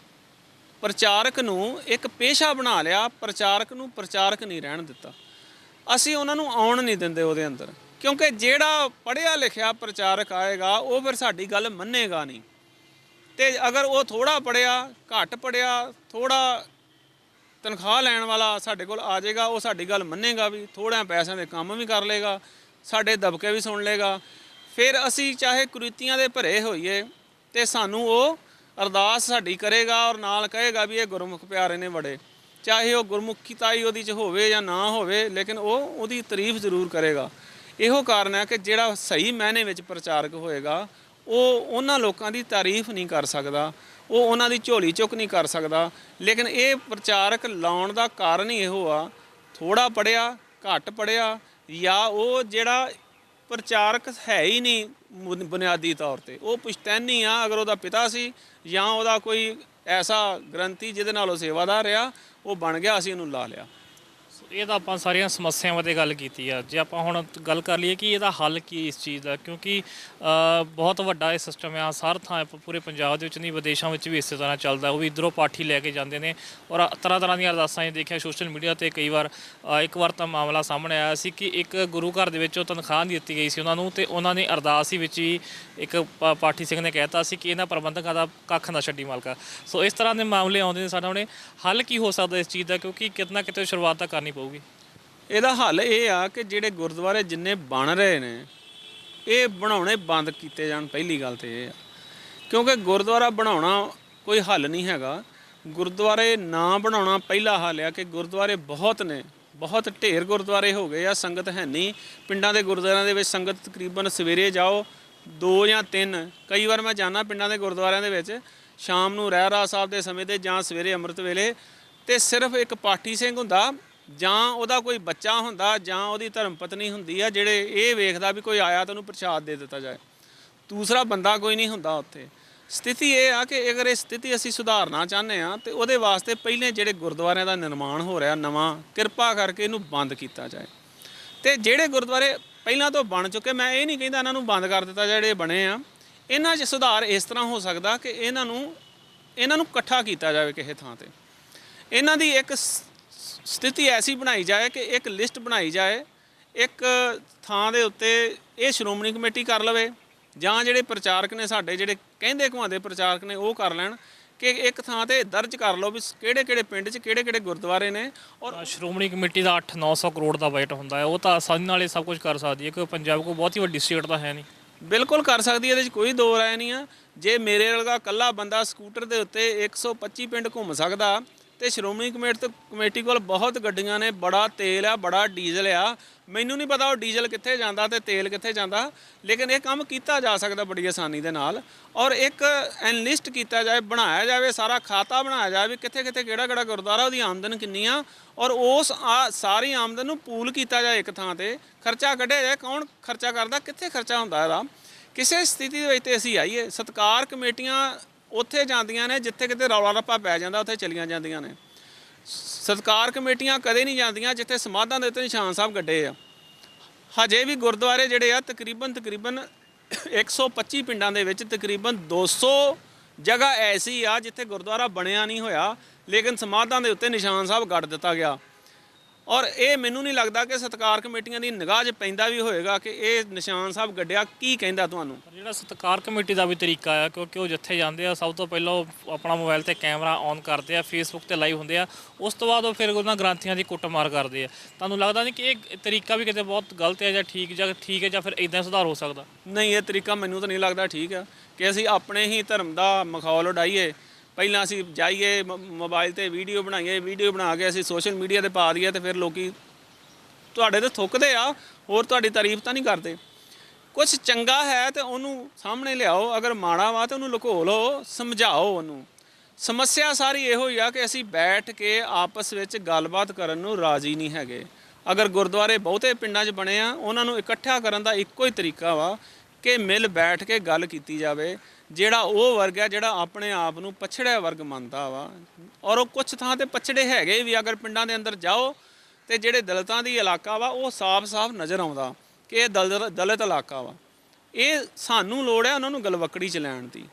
ਪ੍ਰਚਾਰਕ ਨੂੰ ਇੱਕ ਪੇਸ਼ਾ ਬਣਾ ਲਿਆ, ਪ੍ਰਚਾਰਕ ਨੂੰ ਪ੍ਰਚਾਰਕ ਨਹੀਂ ਰਹਿਣ ਦਿੱਤਾ। ਅਸੀਂ ਉਹਨਾਂ ਨੂੰ ਆਉਣ ਨਹੀਂ ਦਿੰਦੇ ਉਹਦੇ ਅੰਦਰ। ਕਿਉਂਕਿ ਜਿਹੜਾ ਪੜਿਆ ਲਿਖਿਆ ਪ੍ਰਚਾਰਕ ਆਏਗਾ, ਉਹ ਫਿਰ ਸਾਡੀ ਗੱਲ ਮੰਨੇਗਾ ਨਹੀਂ। ਤੇ ਅਗਰ ਉਹ ਥੋੜਾ ਪੜਿਆ ਘੱਟ ਪੜਿਆ ਥੋੜਾ ਤਨਖਾਹ ਲੈਣ ਵਾਲਾ ਸਾਡੇ ਕੋਲ ਆ ਜਾਏਗਾ, ਉਹ ਸਾਡੀ ਗੱਲ ਮੰਨੇਗਾ ਵੀ, ਥੋੜ੍ਹਿਆਂ ਪੈਸਿਆਂ ਦੇ ਕੰਮ ਵੀ ਕਰ ਲੇਗਾ ਸਾਡੇ ਦਬਕੇ ਵੀ ਸੁਣ ਲੇਗਾ ਫਿਰ ਅਸੀਂ ਚਾਹੇ ਕੁਰੀਤੀਆਂ ਦੇ ਭਰੇ ਹੋਈਏ ਤੇ ਸਾਨੂੰ ਉਹ ਅਰਦਾਸ ਸਾਡੀ ਕਰੇਗਾ ਔਰ ਨਾਲ ਕਹੇਗਾ ਵੀ ਇਹ ਗੁਰਮੁਖ ਪਿਆਰੇ ਨੇ ਬੜੇ ਚਾਹੇ ਉਹ ਗੁਰਮੁਖੀ ਤਾਈ ਉਹਦੀ ਚ ਹੋਵੇ ਜਾਂ ਨਾ ਹੋਵੇ, ਲੇਕਿਨ ਉਹ ਉਹਦੀ ਤਾਰੀਫ ਜ਼ਰੂਰ ਕਰੇਗਾ। ਇਹੋ ਕਾਰਨ ਹੈ ਕਿ ਜਿਹੜਾ ਸਹੀ ਮਾਇਨੇ ਵਿੱਚ ਪ੍ਰਚਾਰਕ ਹੋਏਗਾ, ਉਹ ਉਹਨਾਂ ਲੋਕਾਂ ਦੀ ਤਾਰੀਫ ਨਹੀਂ ਕਰ ਸਕਦਾ, ਉਹ ਉਹਨਾਂ ਦੀ ਝੋਲੀ ਚੁੱਕ ਨਹੀਂ ਕਰ ਸਕਦਾ। ਲੇਕਿਨ ਇਹ ਪ੍ਰਚਾਰਕ ਲਾਉਣ ਦਾ ਕਾਰਨ ਹੀ ਇਹੋ ਆ ਥੋੜਾ ਪੜਿਆ ਘੱਟ ਪੜਿਆ ਜਾਂ ਉਹ ਜਿਹੜਾ ਪ੍ਰਚਾਰਕ ਹੈ ਹੀ ਨਹੀਂ ਬੁਨਿਆਦੀ ਤੌਰ ਤੇ। ਉਹ ਪੁਸ਼ਤੈਨੀ ਆ, ਅਗਰ ਉਹਦਾ ਪਿਤਾ ਸੀ, ਜਾਂ ਉਹਦਾ ਕੋਈ ਐਸਾ ਗ੍ਰੰਥੀ ਜਿਹਦੇ ਨਾਲ ਉਹ ਸੇਵਾਦਾਰ ਰਿਹਾ, ਉਹ ਬਣ ਗਿਆ, ਅਸੀਂ ਉਹਨੂੰ ਲਾ ਲਿਆ। ਇਹ ਤਾਂ ਆਪਾਂ ਸਾਰੀਆਂ ਸਮੱਸਿਆਵਾਂ ਤੇ ਗੱਲ ਕੀਤੀ ਆ। ਜੇ ਆਪਾਂ ਹੁਣ ਗੱਲ ਕਰ ਲਈਏ ਕਿ ਇਹਦਾ ਹੱਲ ਕੀ ਇਸ ਚੀਜ਼ ਦਾ, ਕਿਉਂਕਿ ਬਹੁਤ ਵੱਡਾ ਇਹ ਸਿਸਟਮ ਆ। ਹਰ ਥਾਂ ਪੂਰੇ ਪੰਜਾਬ ਦੇ ਵਿੱਚ ਨਹੀਂ, ਵਿਦੇਸ਼ਾਂ ਵਿੱਚ ਵੀ ਇਸੇ ਤਰ੍ਹਾਂ ਚੱਲਦਾ। ਉਹ ਵੀ ਇਧਰੋਂ ਪਾਠੀ ਲੈ ਕੇ ਜਾਂਦੇ ਨੇ। ਔਰ ਤਰ੍ਹਾਂ ਤਰ੍ਹਾਂ ਦੀਆਂ ਅਰਦਾਸਾਂ ਇਹ ਦੇਖਿਆ ਸੋਸ਼ਲ ਮੀਡੀਆ ਤੇ ਕਈ ਵਾਰ ਇੱਕ ਵਾਰ ਤਾਂ ਮਾਮਲਾ ਸਾਹਮਣੇ ਆਇਆ ਸੀ ਕਿ ਇੱਕ ਗੁਰੂ ਘਰ ਦੇ ਵਿੱਚੋਂ ਤਨਖਾਹ ਨਹੀਂ ਦਿੱਤੀ ਗਈ ਸੀ ਉਹਨਾਂ ਨੂੰ ਤੇ ਉਹਨਾਂ ਨੇ ਅਰਦਾਸ ਹੀ ਵਿੱਚ ਹੀ ਇੱਕ ਪਾਠੀ ਸਿੰਘ ਨੇ ਕਹਿਤਾ ਸੀ ਕਿ ਇਹਨਾਂ ਪ੍ਰਬੰਧਕਾਂ ਦਾ ਕੱਖ ਨਾ ਛੱਡੀ ਮਾਲਕਾ। ਸੋ ਇਸ ਤਰ੍ਹਾਂ ਦੇ ਮਾਮਲੇ ਆਉਂਦੇ ਨੇ ਸਾਡਾ ਹੁਣੇ ਹੱਲ ਕੀ ਹੋ ਸਕਦਾ ਇਸ ਚੀਜ਼ ਦਾ? ਕਿਉਂਕਿ ਕਿਤਨਾ ਕਿਤੇ ਸ਼ੁਰੂਆਤ ਤਾਂ ਕਰਨੀ ਪਊਗੀ? ਇਹਦਾ ਹੱਲ ਇਹ ਆ ਕਿ ਜਿਹੜੇ ਗੁਰਦੁਆਰੇ ਜਿੰਨੇ ਬਣ ਰਹੇ ਨੇ, ਇਹ ਬਣਾਉਣੇ ਬੰਦ ਕੀਤੇ ਜਾਣ ਪਹਿਲੀ ਗੱਲ ਤੇ ਇਹ ਆ। ਕਿਉਂਕਿ ਗੁਰਦੁਆਰਾ ਬਣਾਉਣਾ ਕੋਈ ਹੱਲ ਨਹੀਂ ਹੈਗਾ। ਗੁਰਦੁਆਰੇ ਨਾ ਬਣਾਉਣਾ ਪਹਿਲਾ ਹੱਲ ਆ ਕਿ ਗੁਰਦੁਆਰੇ ਬਹੁਤ ਨੇ, ਬਹੁਤ ਢੇਰ ਗੁਰਦੁਆਰੇ ਹੋ ਗਏ ਆ, ਸੰਗਤ ਹੈ ਨਹੀਂ। ਪਿੰਡਾਂ ਦੇ ਗੁਰਦੁਆਰਿਆਂ ਦੇ ਵਿੱਚ ਸੰਗਤ ਤਕਰੀਬਨ ਸਵੇਰੇ ਜਾਓ, ਦੋ ਜਾਂ ਤਿੰਨ, ਕਈ ਵਾਰ ਮੈਂ ਜਾਣਾ ਪਿੰਡਾਂ ਦੇ ਗੁਰਦੁਆਰਿਆਂ ਦੇ ਵਿੱਚ, ਸ਼ਾਮ ਨੂੰ ਰਹਿਰਾ ਸਾਹਿਬ ਦੇ ਸਮੇਂ ਤੇ ਜਾਂ ਸਵੇਰੇ ਅੰਮ੍ਰਿਤ ਵੇਲੇ, ਤੇ ਸਿਰਫ ਇੱਕ ਪਾਠੀ ਸਿੰਘ ਹੁੰਦਾ ਜਾਂ ਉਹਦਾ ਕੋਈ ਬੱਚਾ ਹੁੰਦਾ ਜਾਂ ਉਹਦੀ ਧਰਮ ਪਤਨੀ ਹੁੰਦੀ ਆ, ਜਿਹੜੇ ਇਹ ਵੇਖਦਾ ਵੀ ਕੋਈ ਆਇਆ ਤਾਂ ਉਹਨੂੰ ਪ੍ਰਸ਼ਾਦ ਦੇ ਦਿੱਤਾ ਜਾਏ। ਦੂਸਰਾ ਬੰਦਾ ਕੋਈ ਨਹੀਂ ਹੁੰਦਾ ਉੱਥੇ। ਸਥਿਤੀ ਇਹ ਆ ਕਿ ਅਗਰ ਇਹ ਸਥਿਤੀ ਅਸੀਂ ਸੁਧਾਰਨਾ ਚਾਹੁੰਦੇ ਆ, ਤੇ ਉਹਦੇ ਵਾਸਤੇ ਪਹਿਲੇ ਜਿਹੜੇ ਗੁਰਦੁਆਰਿਆਂ ਦਾ ਨਿਰਮਾਣ ਹੋ ਰਿਹਾ, ਨਵਾਂ, ਕਿਰਪਾ ਕਰਕੇ ਇਹਨੂੰ ਬੰਦ ਕੀਤਾ ਜਾਏ। ਤੇ ਜਿਹੜੇ ਗੁਰਦੁਆਰੇ ਪਹਿਲਾਂ ਤੋਂ ਬਣ ਚੁੱਕੇ, ਮੈਂ ਇਹ ਨਹੀਂ ਕਹਿੰਦਾ ਇਹਨਾਂ ਨੂੰ ਬੰਦ ਕਰ ਦਿੱਤਾ ਜਾਏ, ਜਿਹੜੇ ਬਣੇ ਆ। ਇਹਨਾਂ 'ਚ ਸੁਧਾਰ ਇਸ ਤਰ੍ਹਾਂ ਹੋ ਸਕਦਾ ਕਿ ਇਹਨਾਂ ਨੂੰ ਇਹਨਾਂ ਨੂੰ ਇਕੱਠਾ ਕੀਤਾ ਜਾਵੇ ਕਿਸੇ ਥਾਂ ਤੇ। ਇਹਨਾਂ ਦੀ ਇੱਕ ਸਥਿਤੀ ਐਸੀ ਬਣਾਈ ਜਾਏ ਕਿ ਇੱਕ ਲਿਸਟ ਬਣਾਈ ਜਾਏ ਇੱਕ ਥਾਂ ਦੇ ਉੱਤੇ ਇਹ ਸ਼੍ਰੋਮਣੀ ਕਮੇਟੀ ਕਰ ਲਵੇ ਜਾਂ ਜਿਹੜੇ ਪ੍ਰਚਾਰਕ ਨੇ ਸਾਡੇ ਜਿਹੜੇ ਕਹਿੰਦੇ ਘੁਮਾਉਂਦੇ ਪ੍ਰਚਾਰਕ ਨੇ ਉਹ ਕਰ ਲੈਣ ਕਿ ਇੱਕ ਥਾਂ ਤੇ ਦਰਜ ਕਰ ਲਓ ਵੀ ਕਿਹੜੇ ਕਿਹੜੇ ਪਿੰਡ 'ਚ ਕਿਹੜੇ ਕਿਹੜੇ ਗੁਰਦੁਆਰੇ ਨੇ ਔਰ ਸ਼੍ਰੋਮਣੀ ਕਮੇਟੀ ਦਾ 8-900 ਕਰੋੜ ਦਾ ਬਜਟ ਹੁੰਦਾ ਹੈ ਉਹ ਤਾਂ ਆਸਾਨੀ ਨਾਲ ਇਹ ਸਭ ਕੁਝ ਕਰ ਸਕਦੀ ਹੈ ਕਿਉਂਕਿ ਪੰਜਾਬ ਕੋ ਬਹੁਤ ਹੀ ਵੱਡੀ ਸਟੇਟ ਤਾਂ ਹੈ ਨਹੀਂ। ਬਿਲਕੁਲ ਕਰ ਸਕਦੀ ਹੈ ਇਹਦੇ 'ਚ ਕੋਈ ਦੋ ਰਾਏ ਨਹੀਂ ਆ। ਜੇ ਮੇਰੇ ਵਰਗਾ ਕੱਲਾ ਬੰਦਾ ਸਕੂਟਰ ਦੇ ਉੱਤੇ 125 ਪਿੰਡ ਘੁੰਮ ਸਕਦਾ ਤੇ ਸ਼੍ਰੋਮਣੀ ਕਮੇਟੀ ਕਮੇਟੀ ਕੋਲ ਬਹੁਤ ਗੱਡੀਆਂ ਨੇ, ਬੜਾ ਤੇਲ ਆ, ਬੜਾ ਡੀਜ਼ਲ ਆ। ਮੈਨੂੰ ਨਹੀਂ ਪਤਾ ਉਹ ਡੀਜ਼ਲ ਕਿੱਥੇ ਜਾਂਦਾ ਤੇ ਤੇਲ ਕਿੱਥੇ ਜਾਂਦਾ, ਲੇਕਿਨ ਇਹ ਕੰਮ ਕੀਤਾ ਜਾ ਸਕਦਾ ਬੜੀ ਆਸਾਨੀ ਦੇ ਨਾਲ। ਔਰ ਇੱਕ ਐਨਲਿਸਟ ਕੀਤਾ ਜਾਏ, ਬਣਾਇਆ ਜਾਵੇ, ਸਾਰਾ ਖਾਤਾ ਬਣਾਇਆ ਜਾਵੇ ਕਿੱਥੇ ਕਿੱਥੇ ਕਿਹੜਾ ਕਿਹੜਾ ਗੁਰਦੁਆਰਾ, ਉਹਦੀ ਆਮਦਨ ਕਿੰਨੀ ਆ। ਔਰ ਉਸ ਆ- ਸਾਰੀ ਆਮਦਨ ਨੂੰ ਪੂਲ ਕੀਤਾ ਜਾਏ ਇੱਕ ਥਾਂ ਤੇ, ਖਰਚਾ ਕੱਢਿਆ ਜਾਏ, ਕੌਣ ਖਰਚਾ ਕਰਦਾ, ਕਿੱਥੇ ਖਰਚਾ ਹੁੰਦਾ ਇਹਦਾ। ਕਿਸੇ ਸਥਿਤੀ ਦੇ ਵਿੱਚ ਤੇ ਅਸੀਂ ਆਈਏ, ਸਤਕਾਰ ਕਮੇਟੀਆਂ ਉੱਥੇ ਜਾਂਦੀਆਂ ਨੇ, ਜਿੱਥੇ ਕਿਤੇ ਰੌਲਾ ਰੱਪਾ ਪੈ ਜਾਂਦਾ, ਉੱਥੇ ਚਲੀਆਂ ਜਾਂਦੀਆਂ ਨੇ। ਸਤਕਾਰ ਕਮੇਟੀਆਂ ਕਦੇ ਨਹੀਂ ਜਾਂਦੀਆਂ ਜਿੱਥੇ ਸਮਾਧਾਂ ਦੇ ਉੱਤੇ ਨਿਸ਼ਾਨ ਸਾਹਿਬ ਗੱਡੇ ਆ। ਹਜੇ ਵੀ ਗੁਰਦੁਆਰੇ ਜਿਹੜੇ ਆ, ਤਕਰੀਬਨ ਤਕਰੀਬਨ 125 ਪਿੰਡਾਂ ਦੇ ਵਿੱਚ ਤਕਰੀਬਨ 200 ਜਗ੍ਹਾ ਐਸੀ ਆ ਜਿੱਥੇ ਗੁਰਦੁਆਰਾ ਬਣਿਆ ਨਹੀਂ ਹੋਇਆ, ਲੇਕਿਨ ਸਮਾਧਾਂ ਦੇ ਉੱਤੇ ਨਿਸ਼ਾਨ ਸਾਹਿਬ ਗੱਡ ਦਿੱਤਾ ਗਿਆ। ਔਰ ਇਹ ਮੈਨੂੰ ਨਹੀਂ ਲੱਗਦਾ ਕਿ ਸਤਕਾਰ ਕਮੇਟੀਆਂ ਦੀ ਨਿਗਾਹ 'ਚ ਪੈਂਦਾ ਵੀ ਹੋਏਗਾ ਕਿ ਇਹ ਨਿਸ਼ਾਨ ਸਾਹਿਬ ਗੱਡਿਆ ਕੀ ਕਹਿੰਦਾ ਤੁਹਾਨੂੰ? ਜਿਹੜਾ ਸਤਕਾਰ ਕਮੇਟੀ ਦਾ ਵੀ ਤਰੀਕਾ ਆ ਕਿਉਂਕਿ ਉਹ ਜਿੱਥੇ ਜਾਂਦੇ ਆ ਸਭ ਤੋਂ ਪਹਿਲਾਂ ਉਹ ਆਪਣਾ ਮੋਬਾਈਲ ਤੇ ਕੈਮਰਾ ਔਨ ਕਰਦੇ ਆ ਫੇਸਬੁੱਕ ਤੇ ਲਾਈਵ ਹੁੰਦੇ ਆ। ਉਸ ਤੋਂ ਬਾਅਦ ਉਹ ਫਿਰ ਉਹਨਾਂ ਗ੍ਰੰਥੀਆਂ ਦੀ ਕੁੱਟਮਾਰ ਕਰਦੇ ਆ। ਤੁਹਾਨੂੰ ਲੱਗਦਾ ਨਹੀਂ ਕਿ ਇਹ ਤਰੀਕਾ ਵੀ ਕਿਤੇ ਬਹੁਤ ਗਲਤ ਹੈ ਜਾਂ ਠੀਕ ਜਾਂ ਠੀਕ ਹੈ ਜਾਂ ਫਿਰ ਇਦਾਂ ਸੁਧਾਰ ਹੋ ਸਕਦਾ? ਨਹੀਂ ਇਹ ਤਰੀਕਾ ਮੈਨੂੰ ਤਾਂ ਨਹੀਂ ਲੱਗਦਾ ਠੀਕ ਆ ਕਿ ਅਸੀਂ ਆਪਣੇ ਹੀ ਧਰਮ ਦਾ ਮਖੌਲ ਉਡਾਈਏ ਪਹਿਲਾਂ ਅਸੀਂ ਜਾਈਏ ਮ- ਮੋਬਾਈਲ ਤੇ ਵੀਡੀਓ ਬਣਾਈਏ, ਵੀਡੀਓ ਬਣਾ ਕੇ ਅਸੀਂ ਸੋਸ਼ਲ ਮੀਡੀਆ ਤੇ ਪਾ ਦਈਏ ਤੇ ਫਿਰ ਲੋਕੀ ਤੁਹਾਡੇ ਤੇ ਥੁੱਕਦੇ ਆ, ਹੋਰ ਤੁਹਾਡੀ ਤਾਰੀਫ ਤਾਂ ਨਹੀਂ ਕਰਦੇ। ਕੁਝ ਚੰਗਾ ਹੈ ਤੇ ਉਹਨੂੰ ਸਾਹਮਣੇ ਲਿਆਓ, ਅਗਰ ਮਾੜਾ ਵਾ ਤੇ ਉਹਨੂੰ ਲੁਕੋ ਲਓ, ਸਮਝਾਓ ਉਹਨੂੰ। ਸਮੱਸਿਆ ਸਾਰੀ ਇਹੋ ਹੀ ਆ ਕਿ ਅਸੀਂ ਬੈਠ ਕੇ ਆਪਸ ਵਿੱਚ ਗੱਲਬਾਤ ਕਰਨ ਨੂੰ ਰਾਜ਼ੀ ਨਹੀਂ ਹੈਗੇ। ਅਗਰ ਗੁਰਦੁਆਰੇ ਬਹੁਤੇ ਪਿੰਡਾਂ 'ਚ ਬਣੇ ਆ, ਉਹਨਾਂ ਨੂੰ ਇਕੱਠਾ ਕਰਨ ਦਾ ਇੱਕੋ ਹੀ ਤਰੀਕਾ ਵਾ ਕਿ ਮਿਲ ਬੈਠ ਕੇ ਗੱਲ ਕੀਤੀ ਜਾਵੇ। ਜਿਹੜਾ ਉਹ ਵਰਗ ਹੈ, ਜਿਹੜਾ ਆਪਣੇ ਆਪ ਨੂੰ ਪਛੜਿਆ ਵਰਗ ਮੰਨਦਾ ਵਾ, ਔਰ ਉਹ ਕੁਝ ਥਾਂ ਤੇ ਪਛੜੇ ਹੈਗੇ ਵੀ, ਅਗਰ ਪਿੰਡਾਂ ਦੇ ਅੰਦਰ ਜਾਓ ਤੇ ਜਿਹੜੇ ਦਲਿਤਾਂ ਦੀ ਇਲਾਕਾ ਵਾ, ਉਹ ਸਾਫ਼-ਸਾਫ਼ ਨਜ਼ਰ ਆਉਂਦਾ ਕਿ ਇਹ ਦਲ- ਦਲਿਤ ਇਲਾਕਾ ਵਾ। ਇਹ ਸਾਨੂੰ ਲੋੜ ਹੈ ਉਹਨਾਂ ਨੂੰ ਗਲਵਕੜੀ ਚ ਲੈਣ ਦੀ।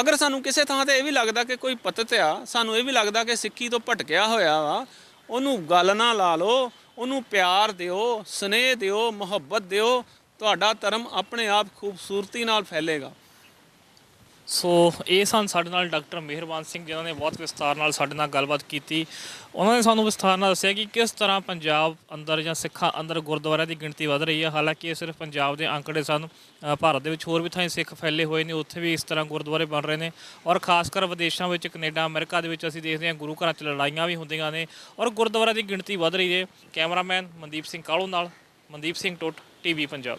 ਅਗਰ ਸਾਨੂੰ ਕਿਸੇ ਥਾਂ ਤੇ ਇਹ ਵੀ ਲੱਗਦਾ ਕਿ ਕੋਈ ਪਤਤ ਆ, ਸਾਨੂੰ ਇਹ ਵੀ ਲੱਗਦਾ ਕਿ ਸਿੱਖੀ ਤੋਂ ਭਟਕਿਆ ਹੋਇਆ ਵਾ, ਉਹਨੂੰ ਗੱਲ ਨਾ ਲਾ ਲਓ, ਉਹਨੂੰ ਪਿਆਰ ਦਿਓ, ਸਨੇਹ ਦਿਓ, ਮੁਹੱਬਤ ਦਿਓ, ਤੁਹਾਡਾ ਧਰਮ ਆਪਣੇ ਆਪ ਖੂਬਸੂਰਤੀ ਨਾਲ ਫੈਲੇਗਾ। ਸੋ ਇਹ ਸਨ ਸਾਡੇ ਨਾਲ ਡਾਕਟਰ ਮਿਹਰਬਾਨ ਸਿੰਘ, ਜਿਨ੍ਹਾਂ ਨੇ ਬਹੁਤ ਵਿਸਤਾਰ ਨਾਲ ਸਾਡੇ ਨਾਲ ਗੱਲਬਾਤ ਕੀਤੀ। ਉਹਨਾਂ ਨੇ ਸਾਨੂੰ ਵਿਸਥਾਰ ਨਾਲ ਦੱਸਿਆ ਕਿ ਕਿਸ ਤਰ੍ਹਾਂ ਪੰਜਾਬ ਅੰਦਰ ਜਾਂ ਸਿੱਖਾਂ ਅੰਦਰ ਗੁਰਦੁਆਰਿਆਂ ਦੀ ਗਿਣਤੀ ਵਧ ਰਹੀ ਹੈ। ਹਾਲਾਂਕਿ ਇਹ ਸਿਰਫ ਪੰਜਾਬ ਦੇ ਅੰਕੜੇ ਸਨ ਭਾਰਤ ਦੇ ਵਿੱਚ ਹੋਰ ਵੀ ਥਾਂ ਸਿੱਖ ਫੈਲੇ ਹੋਏ ਨੇ, ਉੱਥੇ ਵੀ ਇਸ ਤਰ੍ਹਾਂ ਗੁਰਦੁਆਰੇ ਬਣ ਰਹੇ ਨੇ। ਔਰ ਖਾਸ ਕਰ ਵਿਦੇਸ਼ਾਂ ਵਿੱਚ, ਕੈਨੇਡਾ, ਅਮਰੀਕਾ ਦੇ ਵਿੱਚ ਅਸੀਂ ਦੇਖਦੇ ਹਾਂ ਗੁਰੂ ਘਰਾਂ 'ਚ ਲੜਾਈਆਂ ਵੀ ਹੁੰਦੀਆਂ ਨੇ ਔਰ ਗੁਰਦੁਆਰਿਆਂ ਦੀ ਗਿਣਤੀ ਵਧ ਰਹੀ ਹੈ। ਕੈਮਰਾਮੈਨ ਮਨਦੀਪ ਸਿੰਘ ਕਾਲੂ ਨਾਲ ਮਨਦੀਪ ਸਿੰਘ ਟੁੱਟ, ਟੀਵੀ ਪੰਜਾਬ।